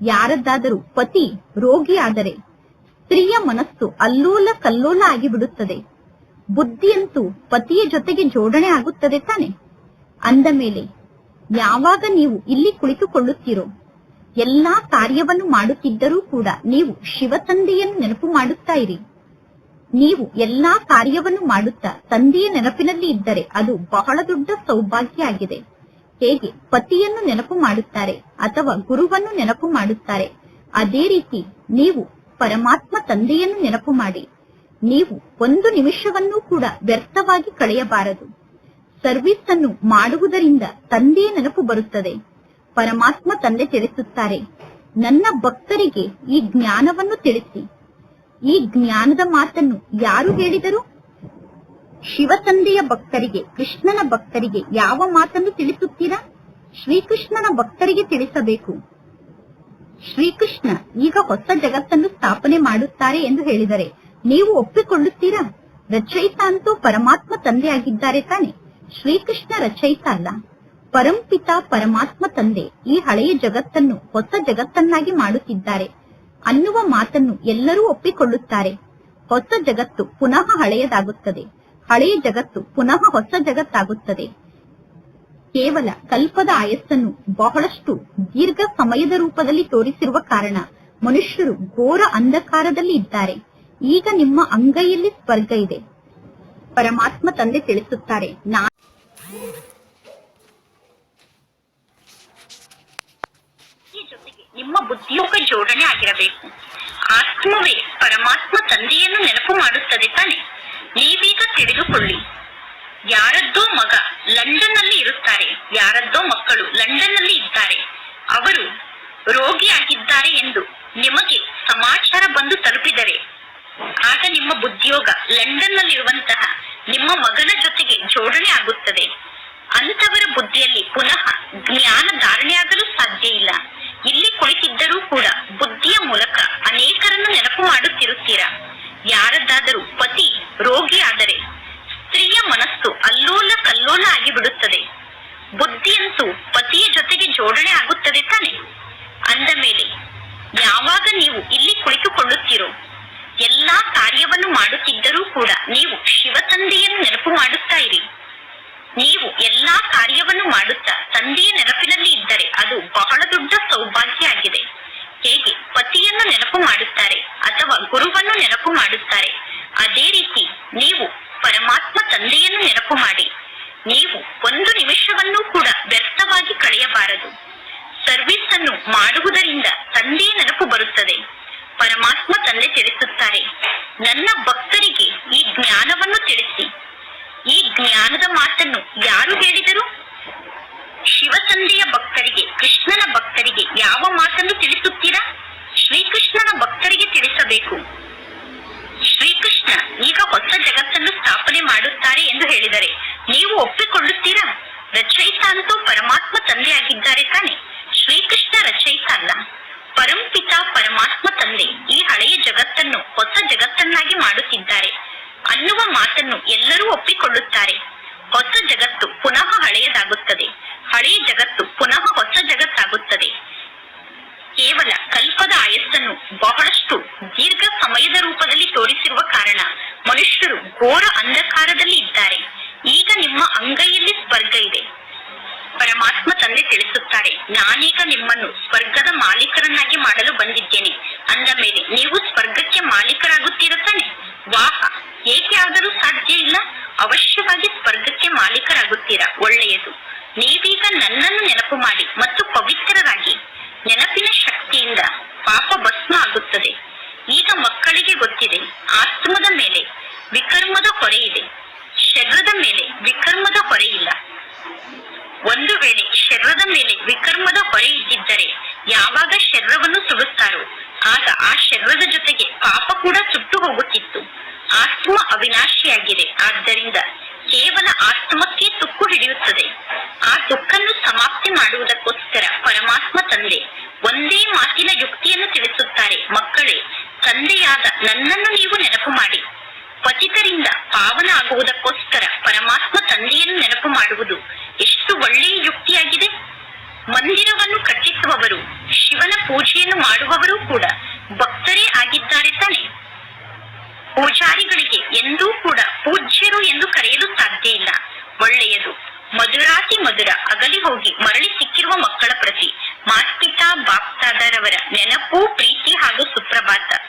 ಯಾರದ್ದಾದರೂ ಪತಿ ರೋಗಿಯಾದರೆ ಸ್ತ್ರೀಯ ಮನಸ್ಸು ಅಲ್ಲೋಲ ಕಲ್ಲೋಲ ಆಗಿಬಿಡುತ್ತದೆ. ಬುದ್ಧಿಯಂತೂ ಪತಿಯ ಜೊತೆಗೆ ಜೋಡಣೆ ಆಗುತ್ತದೆ ತಾನೆ. ಅಂದ ಮೇಲೆ, ಯಾವಾಗ ನೀವು ಇಲ್ಲಿ ಕುಳಿತುಕೊಳ್ಳುತ್ತೀರೋ, ಎಲ್ಲಾ ಕಾರ್ಯವನ್ನು ಮಾಡುತ್ತಿದ್ದರೂ ಕೂಡ ನೀವು ಶಿವತಂದೆಯನ್ನು ನೆನಪು ಮಾಡುತ್ತಾ ಇರಿ. ನೀವು ಎಲ್ಲಾ ಕಾರ್ಯವನ್ನು ಮಾಡುತ್ತಾ ತಂದೆಯ ನೆನಪಿನಲ್ಲಿ ಇದ್ದರೆ ಅದು ಬಹಳ ದೊಡ್ಡ ಸೌಭಾಗ್ಯ ಆಗಿದೆ. ಹೇಗೆ ಪತಿಯನ್ನು ನೆನಪು ಮಾಡುತ್ತಾರೆ ಅಥವಾ ಗುರುವನ್ನು ನೆನಪು ಮಾಡುತ್ತಾರೆ, ಅದೇ ರೀತಿ ನೀವು ಪರಮಾತ್ಮ ತಂದೆಯನ್ನು ನೆನಪು ಮಾಡಿ. ನೀವು ಒಂದು ನಿಮಿಷವನ್ನೂ ಕೂಡ ವ್ಯರ್ಥವಾಗಿ ಕಳೆಯಬಾರದು. ಸರ್ವಿಸ್ ಅನ್ನು ಮಾಡುವುದರಿಂದ ತಂದೆಯ ನೆನಪು ಬರುತ್ತದೆ. ಪರಮಾತ್ಮ ತಂದೆ ತಿಳಿಸುತ್ತಾರೆ, ನನ್ನ ಭಕ್ತರಿಗೆ ಈ ಜ್ಞಾನವನ್ನು ತಿಳಿಸಿ. ಈ ಜ್ಞಾನದ ಮಾತನ್ನು ಯಾರು ಹೇಳಿದರು? ಶಿವತಂದೆಯ ಭಕ್ತರಿಗೆ, ಕೃಷ್ಣನ ಭಕ್ತರಿಗೆ ಯಾವ ಮಾತನ್ನು ತಿಳಿಸುತ್ತೀರಾ? ಶ್ರೀಕೃಷ್ಣನ ಭಕ್ತರಿಗೆ ತಿಳಿಸಬೇಕು. ಶ್ರೀಕೃಷ್ಣ ಈಗ ಹೊಸ ಜಗತ್ತನ್ನು ಸ್ಥಾಪನೆ ಮಾಡುತ್ತಾರೆ ಎಂದು ಹೇಳಿದರೆ ನೀವು ಒಪ್ಪಿಕೊಳ್ಳುತ್ತೀರಾ? ರಚಯಿತ ಅಂತೂ ಪರಮಾತ್ಮ ತಂದೆಯಾಗಿದ್ದಾರೆ ತಾನೆ. ಶ್ರೀಕೃಷ್ಣ ರಚಯಿತ ಅಲ್ಲ. ಪರಂಪಿತ ಪರಮಾತ್ಮ ತಂದೆ ಈ ಹಳೆಯ ಜಗತ್ತನ್ನು ಹೊಸ ಜಗತ್ತನ್ನಾಗಿ ಮಾಡುತ್ತಿದ್ದಾರೆ ಅನ್ನುವ ಮಾತನ್ನು ಎಲ್ಲರೂ ಒಪ್ಪಿಕೊಳ್ಳುತ್ತಾರೆ. ಹೊಸ ಜಗತ್ತು ಪುನಃ ಹಳೆಯದಾಗುತ್ತದೆ. ಹಳೆಯ ಜಗತ್ತು ಪುನಃ ಹೊಸ ಜಗತ್ತಾಗುತ್ತದೆ. ಕೇವಲ ಕಲ್ಪದ ಆಯಸ್ಸನ್ನು ಬಹಳಷ್ಟು ದೀರ್ಘ ಸಮಯದ ರೂಪದಲ್ಲಿ ತೋರಿಸಿರುವ ಕಾರಣ ಮನುಷ್ಯರು ಘೋರ ಅಂಧಕಾರದಲ್ಲಿ ಇದ್ದಾರೆ. ಈಗ ನಿಮ್ಮ ಅಂಗೈಯಲ್ಲಿ ಸ್ವರ್ಗ ಇದೆ. ಪರಮಾತ್ಮ ತಂದೆ ತಿಳಿಸುತ್ತಾರೆ, ನಾ ನಿಮ್ಮ ಬುದ್ಧಿಯೋಗ ಜೋಡಣೆ ಆಗಿರಬೇಕು. ಆತ್ಮವೇ ಪರಮಾತ್ಮ ತಂದೆಯನ್ನು ನೆನಪು ಮಾಡುತ್ತದೆ ತಾನೆ. ನೀವೀಗ ತಿಳಿದುಕೊಳ್ಳಿ. ಯಾರದ್ದೋ ಮಗ ಲಂಡನ್ನಲ್ಲಿ ಇರುತ್ತಾರೆ, ಯಾರದ್ದೋ ಮಕ್ಕಳು ಲಂಡನ್ನಲ್ಲಿ ಇದ್ದಾರೆ. ಅವರು ರೋಗಿಯಾಗಿದ್ದಾರೆ ಎಂದು ನಿಮಗೆ ಸಮಾಚಾರ ಬಂದು ತಲುಪಿದರೆ. ಆಗ ನಿಮ್ಮ ಬುದ್ಧಿಯೋಗ ಲಂಡನ್ ನಲ್ಲಿರುವಂತಹ ನಿಮ್ಮ ಮಗನ ಜೊತೆಗೆ ಜೋಡಣೆ ಆಗುತ್ತದೆ. ಅಂತವರ ಬುದ್ಧಿಯಲ್ಲಿ ಪುನಃ ಜ್ಞಾನ ಧಾರಣೆಯಾಗಲು ಸಾಧ್ಯ ಇಲ್ಲ. ಇಲ್ಲಿ ಕುಳಿತಿದ್ದರೂ ಕೂಡ ಬುದ್ಧಿಯ ಮೂಲಕ ಅನೇಕರನ್ನು ನೆನಪು ಮಾಡುತ್ತಿರುತ್ತೀರಾ? ಯಾರದ್ದಾದರೂ ಪತಿ ರೋಗಿಯಾದರೆ ಮನಸ್ಸು ಅಲ್ಲೋಲ ಕಲ್ಲೋಲ ಆಗಿಬಿಡುತ್ತದೆ. ಬುದ್ಧಿಯಂತೂ ಪತಿಯ ಜೊತೆಗೆ ಜೋಡಣೆ ಆಗುತ್ತದೆ ತಾನೆ. ಅಂದ ಮೇಲೆ, ಯಾವಾಗ ನೀವು ಇಲ್ಲಿ ಕುಳಿತುಕೊಳ್ಳುತ್ತೀರೋ, ಎಲ್ಲಾ ಕಾರ್ಯವನ್ನು ಮಾಡುತ್ತಿದ್ದರೂ ಕೂಡ ನೀವು ಶಿವತಂದೆಯನ್ನು ನೆನಪು ಮಾಡುತ್ತಾ ಇರಿ. ನೀವು ಎಲ್ಲಾ ಕಾರ್ಯವನ್ನು ಮಾಡುತ್ತಾ ತಂದೆಯ ನೆನಪಿನಲ್ಲಿ ಇದ್ದರೆ ಅದು ಬಹಳ ದೊಡ್ಡ ಸೌಭಾಗ್ಯ ಆಗಿದೆ. ಹೇಗೆ ಪತಿಯನ್ನು ನೆನಪು ಮಾಡುತ್ತಾರೆ ಅಥವಾ ಗುರುವನ್ನು ನೆನಪು ಮಾಡುತ್ತಾರೆ, ಅದೇ ರೀತಿ ನೀವು ಪರಮಾತ್ಮ ತಂದೆಯನ್ನು ನೆನಪು ಮಾಡಿ. ನೀವು ಒಂದು ನಿಮಿಷವನ್ನೂ ಕೂಡ ವ್ಯರ್ಥವಾಗಿ ಕಳೆಯಬಾರದು. ಸರ್ವಿಸ್ ಅನ್ನು ಮಾಡುವುದರಿಂದ ತಂದೆಯ ನೆನಪು ಬರುತ್ತದೆ. ಪರಮಾತ್ಮ ತಂದೆ ತಿಳಿಸುತ್ತಾರೆ, ನನ್ನ ಭಕ್ತರಿಗೆ ಈ ಜ್ಞಾನವನ್ನು ತಿಳಿಸಿ. ಈ ಜ್ಞಾನದ ಮಾತನ್ನು ಯಾರು ಹೇಳಿದರು? ಶಿವತಂದೆಯ ಭಕ್ತರಿಗೆ, ಕೃಷ್ಣನ ಭಕ್ತರಿಗೆ ಯಾವ ಮಾತನ್ನು ತಿಳಿಸುತ್ತೀರಾ? ಶ್ರೀಕೃಷ್ಣನ ಭಕ್ತರಿಗೆ ತಿಳಿಸಬೇಕು ಶ್ರೀಕೃಷ್ಣ ಈಗ ಹೊಸ ಜಗತ್ತನ್ನು ಸ್ಥಾಪನೆ ಮಾಡುತ್ತಾರೆ ಎಂದು ಹೇಳಿದರೆ, ನೀವು ಒಪ್ಪಿಕೊಳ್ಳುತ್ತೀರಾ? ರಚಯಿತ ಅಂತೂ ಪರಮಾತ್ಮ ತಂದೆಯಾಗಿದ್ದಾರೆ ತಾನೆ. ಶ್ರೀಕೃಷ್ಣ ರಚಯಿತ ಅಲ್ಲ. ಪರಂಪಿತ ಪರಮಾತ್ಮ ತಂದೆ. ಈ ಹಳೆಯ ಜಗತ್ತನ್ನು ಹೊಸ ಜಗತ್ತನ್ನಾಗಿ ಮಾಡುತ್ತಿದ್ದಾರೆ. ಅನ್ನುವ ಮಾತನ್ನು ಎಲ್ಲರೂ ಒಪ್ಪಿಕೊಳ್ಳುತ್ತಾರೆ. ಹೊಸ ಜಗತ್ತು ಪುನಃ ಹಳೆಯದಾಗುತ್ತದೆ. ಹಳೆಯ ಜಗತ್ತು ಪುನಃ ಹೊಸ ಜಗತ್ತಾಗುತ್ತದೆ. ಕೇವಲ ಕಲ್ಪದ ಆಯಸ್ಸನ್ನು ಬಹಳಷ್ಟು ದೀರ್ಘ ಸಮಯದ ರೂಪದಲ್ಲಿ ತೋರಿಸಿರುವ ಕಾರಣ ಮನುಷ್ಯರು ಘೋರ ಅಂಧಕಾರದಲ್ಲಿ ಇದ್ದಾರೆ. ಈಗ ನಿಮ್ಮ ಅಂಗೈಯಲ್ಲಿ ಸ್ಪರ್ಗ ಇದೆ. ಪರಮಾತ್ಮ ತಂದೆ ತಿಳಿಸುತ್ತಾರೆ, ನಾನೀಗ ನಿಮ್ಮನ್ನು ಸ್ವರ್ಗದ ಮಾಲೀಕರನ್ನಾಗಿ ಮಾಡಲು ಬಂದಿದ್ದೇನೆ. ಅಂದ ಮೇಲೆ ನೀವು ಸ್ವರ್ಗಕ್ಕೆ ಮಾಲೀಕರಾಗುತ್ತೀರ ವಾಹ, ಏಕೆ ಆದರೂ ಸಾಧ್ಯ ಇಲ್ಲ. ಅವಶ್ಯವಾಗಿ ಸ್ವರ್ಗಕ್ಕೆ ಮಾಲೀಕರಾಗುತ್ತೀರಾ? ಒಳ್ಳೆಯದು. ನೀವೀಗ ನನ್ನನ್ನು ನೆನಪು ಮಾಡಿ ಮತ್ತು ಪವಿತ್ರರಾಗಿ ನೆನಪಿನ ಶಕ್ತಿಯಿಂದ ಪಾಪ ಭಸ್ಮ ಆಗುತ್ತದೆ ಈಗ ಮಕ್ಕಳಿಗೆ ಗೊತ್ತಿದೆ ಆತ್ಮದ ಮೇಲೆ ವಿಕರ್ಮದ ಹೊರೆ ಇದೆ ಶರೀರದ ಮೇಲೆ ವಿಕರ್ಮದ ಹೊರೆ ಇಲ್ಲ ಒಂದು ವೇಳೆ ಶರೀರದ ಮೇಲೆ ವಿಕರ್ಮದ ಹೊರೆ ಇದ್ದಿದ್ದರೆ ಯಾವಾಗ ಶರೀರವನ್ನು ಸುಡುತ್ತಾರೋ ಶರೀರದ ಜೊತೆಗೆ ಪಾಪ ಕೂಡ ಸುಟ್ಟು ಹೋಗುತ್ತಿತ್ತು. ಆತ್ಮ ಅವಿನಾಶಿಯಾಗಿದೆ. ಆದ್ದರಿಂದ ಕೇವಲ ಆತ್ಮಕ್ಕೆ ತುಕ್ಕು ಹಿಡಿಯುತ್ತದೆ. ಆ ತುಕ್ಕನ್ನು ಸಮಾಪ್ತಿ ಮಾಡುವುದಕ್ಕೋಸ್ಕರ ಪರಮಾತ್ಮ ತಂದೆ ಒಂದೇ ಮಾತಿನ ಯುಕ್ತಿಯನ್ನು ತಿಳಿಸುತ್ತಾರೆ. ಮಕ್ಕಳೇ, ತಂದೆಯಾದ ನನ್ನನ್ನು ನೀವು ನೆನಪು ಮಾಡಿ. ಪತಿತರಿಂದ ಪಾವನ ಆಗುವುದಕ್ಕೋಸ್ಕರ ಪರಮಾತ್ಮ ತಂದೆಯನ್ನು ನೆನಪು ಮಾಡುವುದು ಎಷ್ಟು ಒಳ್ಳೆಯ ಯುಕ್ತಿಯಾಗಿದೆ. ಮಂದಿರವನ್ನು ಕಟ್ಟಿಸುವವರು, ಶಿವನ ಪೂಜೆಯನ್ನು ಮಾಡುವವರು ಕೂಡ ಭಕ್ತರೇ ಆಗಿದ್ದಾರೆ ತಾನೆ. ಪೂಜಾರಿಗಳಿಗೆ ಎಂದೂ ಕೂಡ ಪೂಜ್ಯರು ಎಂದು ಕರೆಯಲು ಸಾಧ್ಯ ಇಲ್ಲ. ಒಳ್ಳೆಯದು. ಮಧುರಾತಿ ಮಧುರ ಅಗಲಿ ಹೋಗಿ ಮರಳಿ ಸಿಕ್ಕಿರುವ ಮಕ್ಕಳ ಪ್ರತಿ ಮಾತ್ಪಿತಾ ಬಾಪ್ತಾದರವರ ನೆನಪು, ಪ್ರೀತಿ ಹಾಗೂ ಸುಪ್ರಭಾತ.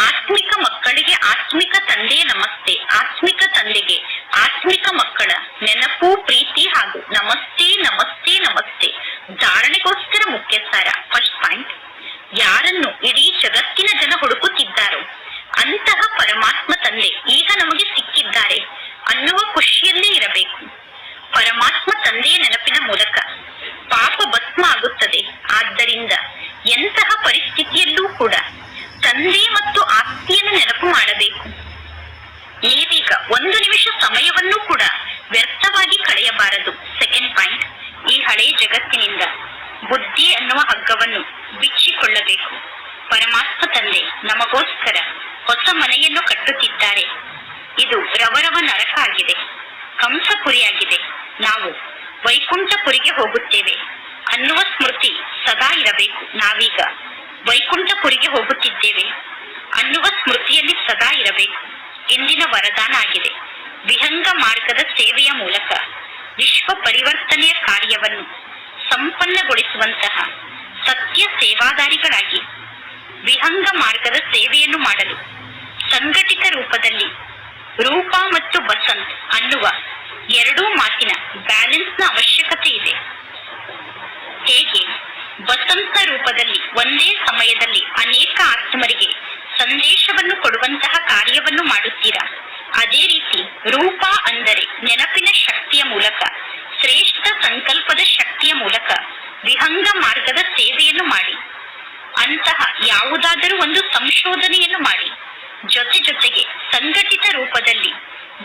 ಆತ್ಮಿಕ ಮಕ್ಕಳಿಗೆ ಆತ್ಮಿಕ ತಂದೆಯ ನಮಸ್ತೆ, ಆತ್ಮಿಕ ತಂದೆಗೆ ಆತ್ಮಿಕ ಮಕ್ಕಳ ನೆನಪು, ಪ್ರೀತಿ ಹಾಗೂ ನಮಸ್ತೆ ನಮಸ್ತೆ ನಮಸ್ತೆ. ಧಾರಣೆಗೋಸ್ಕರ ಮುಖ್ಯ ಸಾರ ಫಸ್ಟ್ ಪಾಯಿಂಟ್. ಯಾರನ್ನು ಇಡೀ ಜಗತ್ತಿನ ಜನ ಹುಡುಕುತ್ತಿದ್ದಾರೋ ಅಂತಹ ಪರಮಾತ್ಮ ತಂದೆ ಈಗ ನಮಗೆ ಸಿಕ್ಕಿದ್ದಾರೆ ಅನ್ನುವ ಖುಷಿಯಲ್ಲೇ ಇರಬೇಕು. ಪರಮಾತ್ಮ ತಂದೆಯ ನೆನಪಿನ ಮೂಲಕ ಪಾಪ ಭಸ್ಮ ಆಗುತ್ತದೆ. ಆದ್ದರಿಂದ ಎಂತಹ ಪರಿಸ್ಥಿತಿಯಲ್ಲೂ ಕೂಡ ತಂದೆ ಮತ್ತು ಆಸ್ತಿಯನ್ನು ನೆನಪು ಮಾಡಬೇಕು. ನೀವೀಗ ಒಂದು ನಿಮಿಷ ಸಮಯವನ್ನು ಕೂಡ ವ್ಯರ್ಥವಾಗಿ ಕಳೆಯಬಾರದು. ಸೆಕೆಂಡ್ ಪಾಯಿಂಟ್ ಈ ಹಳೆಯ ಜಗತ್ತಿನಿಂದ ಬುದ್ಧಿ ಅನ್ನುವ ಹಗ್ಗವನ್ನು ಬಿಚ್ಚಿಕೊಳ್ಳಬೇಕು. ಪರಮಾತ್ಮ ತಂದೆ ನಮಗೋಸ್ಕರ ಹೊಸ ಮನೆಯನ್ನು ಕಟ್ಟುತ್ತಿದ್ದಾರೆ. ಇದು ರವರವ ನರಕ ಆಗಿದೆ. ಕಂಸಪುರಿಯಾಗಿದೆ. ನಾವು ವೈಕುಂಠಪುರಿಗೆ ಹೋಗುತ್ತೇವೆ. ಅನ್ನುವ ಸ್ಮೃತಿ ಸದಾ ಇರಬೇಕು. ನಾವೀಗ ವೈಕುಂಠಪುರಿಗೆ ಹೋಗುತ್ತಿದ್ದೇವೆ. ಅನ್ನುವ ಸ್ಮೃತಿಯಲ್ಲಿ ಸದಾ ಇರಬೇಕು. ಇಂದಿನ ವರದಾನ ಆಗಿದೆ. ವಿಹಂಗ ಮಾರ್ಗದ ಸೇವೆಯ ಮೂಲಕ ವಿಶ್ವ ಪರಿವರ್ತನೆಯ ಕಾರ್ಯವನ್ನು ಸಂಪನ್ನಗೊಳಿಸುವಂತಹ ಸತ್ಯ ಸೇವಾದಾರಿಗಳಾಗಿ ವಿಹಂಗ ಮಾರ್ಗದ ಸೇವೆಯನ್ನು ಮಾಡಲು ಸಂಘಟಿತ ರೂಪದಲ್ಲಿ ರೂಪ ಮತ್ತು ಬಸಂತ್ ಅನ್ನುವ ಎರಡೂ ಮಾತಿನ ಬ್ಯಾಲೆನ್ಸ್ನ ಅವಶ್ಯಕತೆ ಇದೆ. ಹೇಗೆ? ಬಸಂತ ರೂಪದಲ್ಲಿ ಒಂದೇ ಸಮಯದಲ್ಲಿ ಅನೇಕ ಆತ್ಮರಿಗೆ ಸಂದೇಶವನ್ನು ಕೊಡುವಂತಹ ಕಾರ್ಯವನ್ನು ಮಾಡುತ್ತೀರಾ? ಅದೇ ರೀತಿ ರೂಪ ಅಂದರೆ ನೆನಪಿನ ಶಕ್ತಿಯ ಮೂಲಕ ಶ್ರೇಷ್ಠ ಸಂಕಲ್ಪದ ಶಕ್ತಿಯ ಮೂಲಕ ವಿಹಂಗ ಮಾರ್ಗದ ಸೇವೆಯನ್ನು ಮಾಡಿ. ಅಂತಹ ಯಾವುದಾದರೂ ಒಂದು ಸಂಶೋಧನೆಯನ್ನು ಮಾಡಿ. ಜೊತೆ ಜೊತೆಗೆ ಸಂಘಟಿತ ರೂಪದಲ್ಲಿ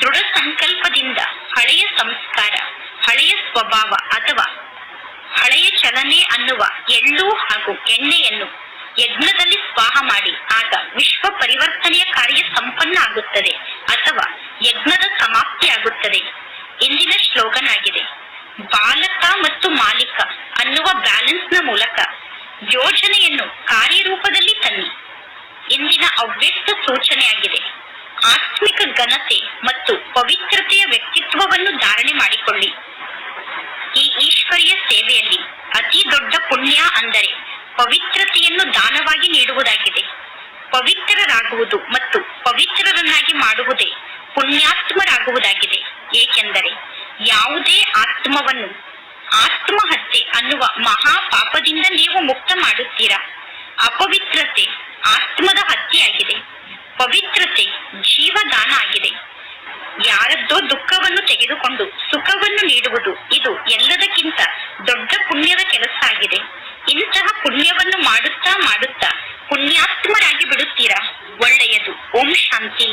ದೃಢ ಸಂಕಲ್ಪದಿಂದ ಹಳೆಯ ಸಂಸ್ಕಾರ, ಹಳೆಯ ಸ್ವಭಾವ ಅಥವಾ ಹಳೆಯ ಚಲನೆ ಅನ್ನುವ ಎಳ್ಳು ಹಾಗೂ ಎಣ್ಣೆಯನ್ನು ಯಜ್ಞದಲ್ಲಿ ಸ್ವಾಹ ಮಾಡಿ, ಆಗ ವಿಶ್ವ ಪರಿವರ್ತನೆಯ ಕಾರ್ಯ ಸಂಪನ್ನ ಆಗುತ್ತದೆ ಅಥವಾ ಯಜ್ಞದ ಸಮಾಪ್ತಿ ಆಗುತ್ತದೆ ಇಂದಿನ ಸ್ಲೋಗನ್ ಆಗಿದೆ ಬಾಲಕ ಮತ್ತು ಮಾಲೀಕ ಅನ್ನುವ ಬ್ಯಾಲೆನ್ಸ್ನ ಮೂಲಕ ಯೋಜನೆಯನ್ನು ಕಾರ್ಯರೂಪದಲ್ಲಿ ತನ್ನಿ. ಇಂದಿನ ಅವ್ಯಕ್ತ ಸೂಚನೆಯಾಗಿದೆ. ಆತ್ಮಿಕ ಘನತೆ ಮತ್ತು ಪವಿತ್ರತೆಯ ವ್ಯಕ್ತಿತ್ವವನ್ನು ಧಾರಣೆ ಮಾಡಿಕೊಳ್ಳಿ. ಈ ಈಶ್ವರಿಯ ಸೇವೆಯಲ್ಲಿ ಅತಿ ದೊಡ್ಡ ಪುಣ್ಯ ಅಂದರೆ ಪವಿತ್ರತೆಯನ್ನು ದಾನವಾಗಿ ನೀಡುವುದಾಗಿದೆ. ಪವಿತ್ರರಾಗುವುದು ಮತ್ತು ಪವಿತ್ರರನ್ನಾಗಿ ಮಾಡುವುದೇ ಪುಣ್ಯಾತ್ಮರಾಗುವುದಾಗಿದೆ. ಏಕೆಂದರೆ ಯಾವುದೇ ಆತ್ಮವನ್ನು, ಆತ್ಮಹತ್ಯೆ ಅನ್ನುವ ಮಹಾ ಪಾಪದಿಂದ ನೀವು ಮುಕ್ತ ಮಾಡುತ್ತೀರಾ? ಅಪವಿತ್ರತೆ ಆತ್ಮದ ಹತ್ಯೆಯಾಗಿದೆ. ಪವಿತ್ರತೆ ಜೀವದಾನ ಆಗಿದೆ. ಯಾರದ್ದೋ ದುಃಖವನ್ನು ತೆಗೆದುಕೊಂಡು ಸುಖವನ್ನು ನೀಡುವುದು ಇದು ಎಲ್ಲದಕ್ಕಿಂತ ದೊಡ್ಡ ಪುಣ್ಯದ ಕೆಲಸ ಆಗಿದೆ. ಇಂತಹ ಪುಣ್ಯವನ್ನು ಮಾಡುತ್ತಾ ಮಾಡುತ್ತಾ ಪುಣ್ಯಾತ್ಮರಾಗಿ ಬಿಡುತ್ತೀರಾ? ಒಳ್ಳೆಯದು. ಓಂ ಶಾಂತಿ.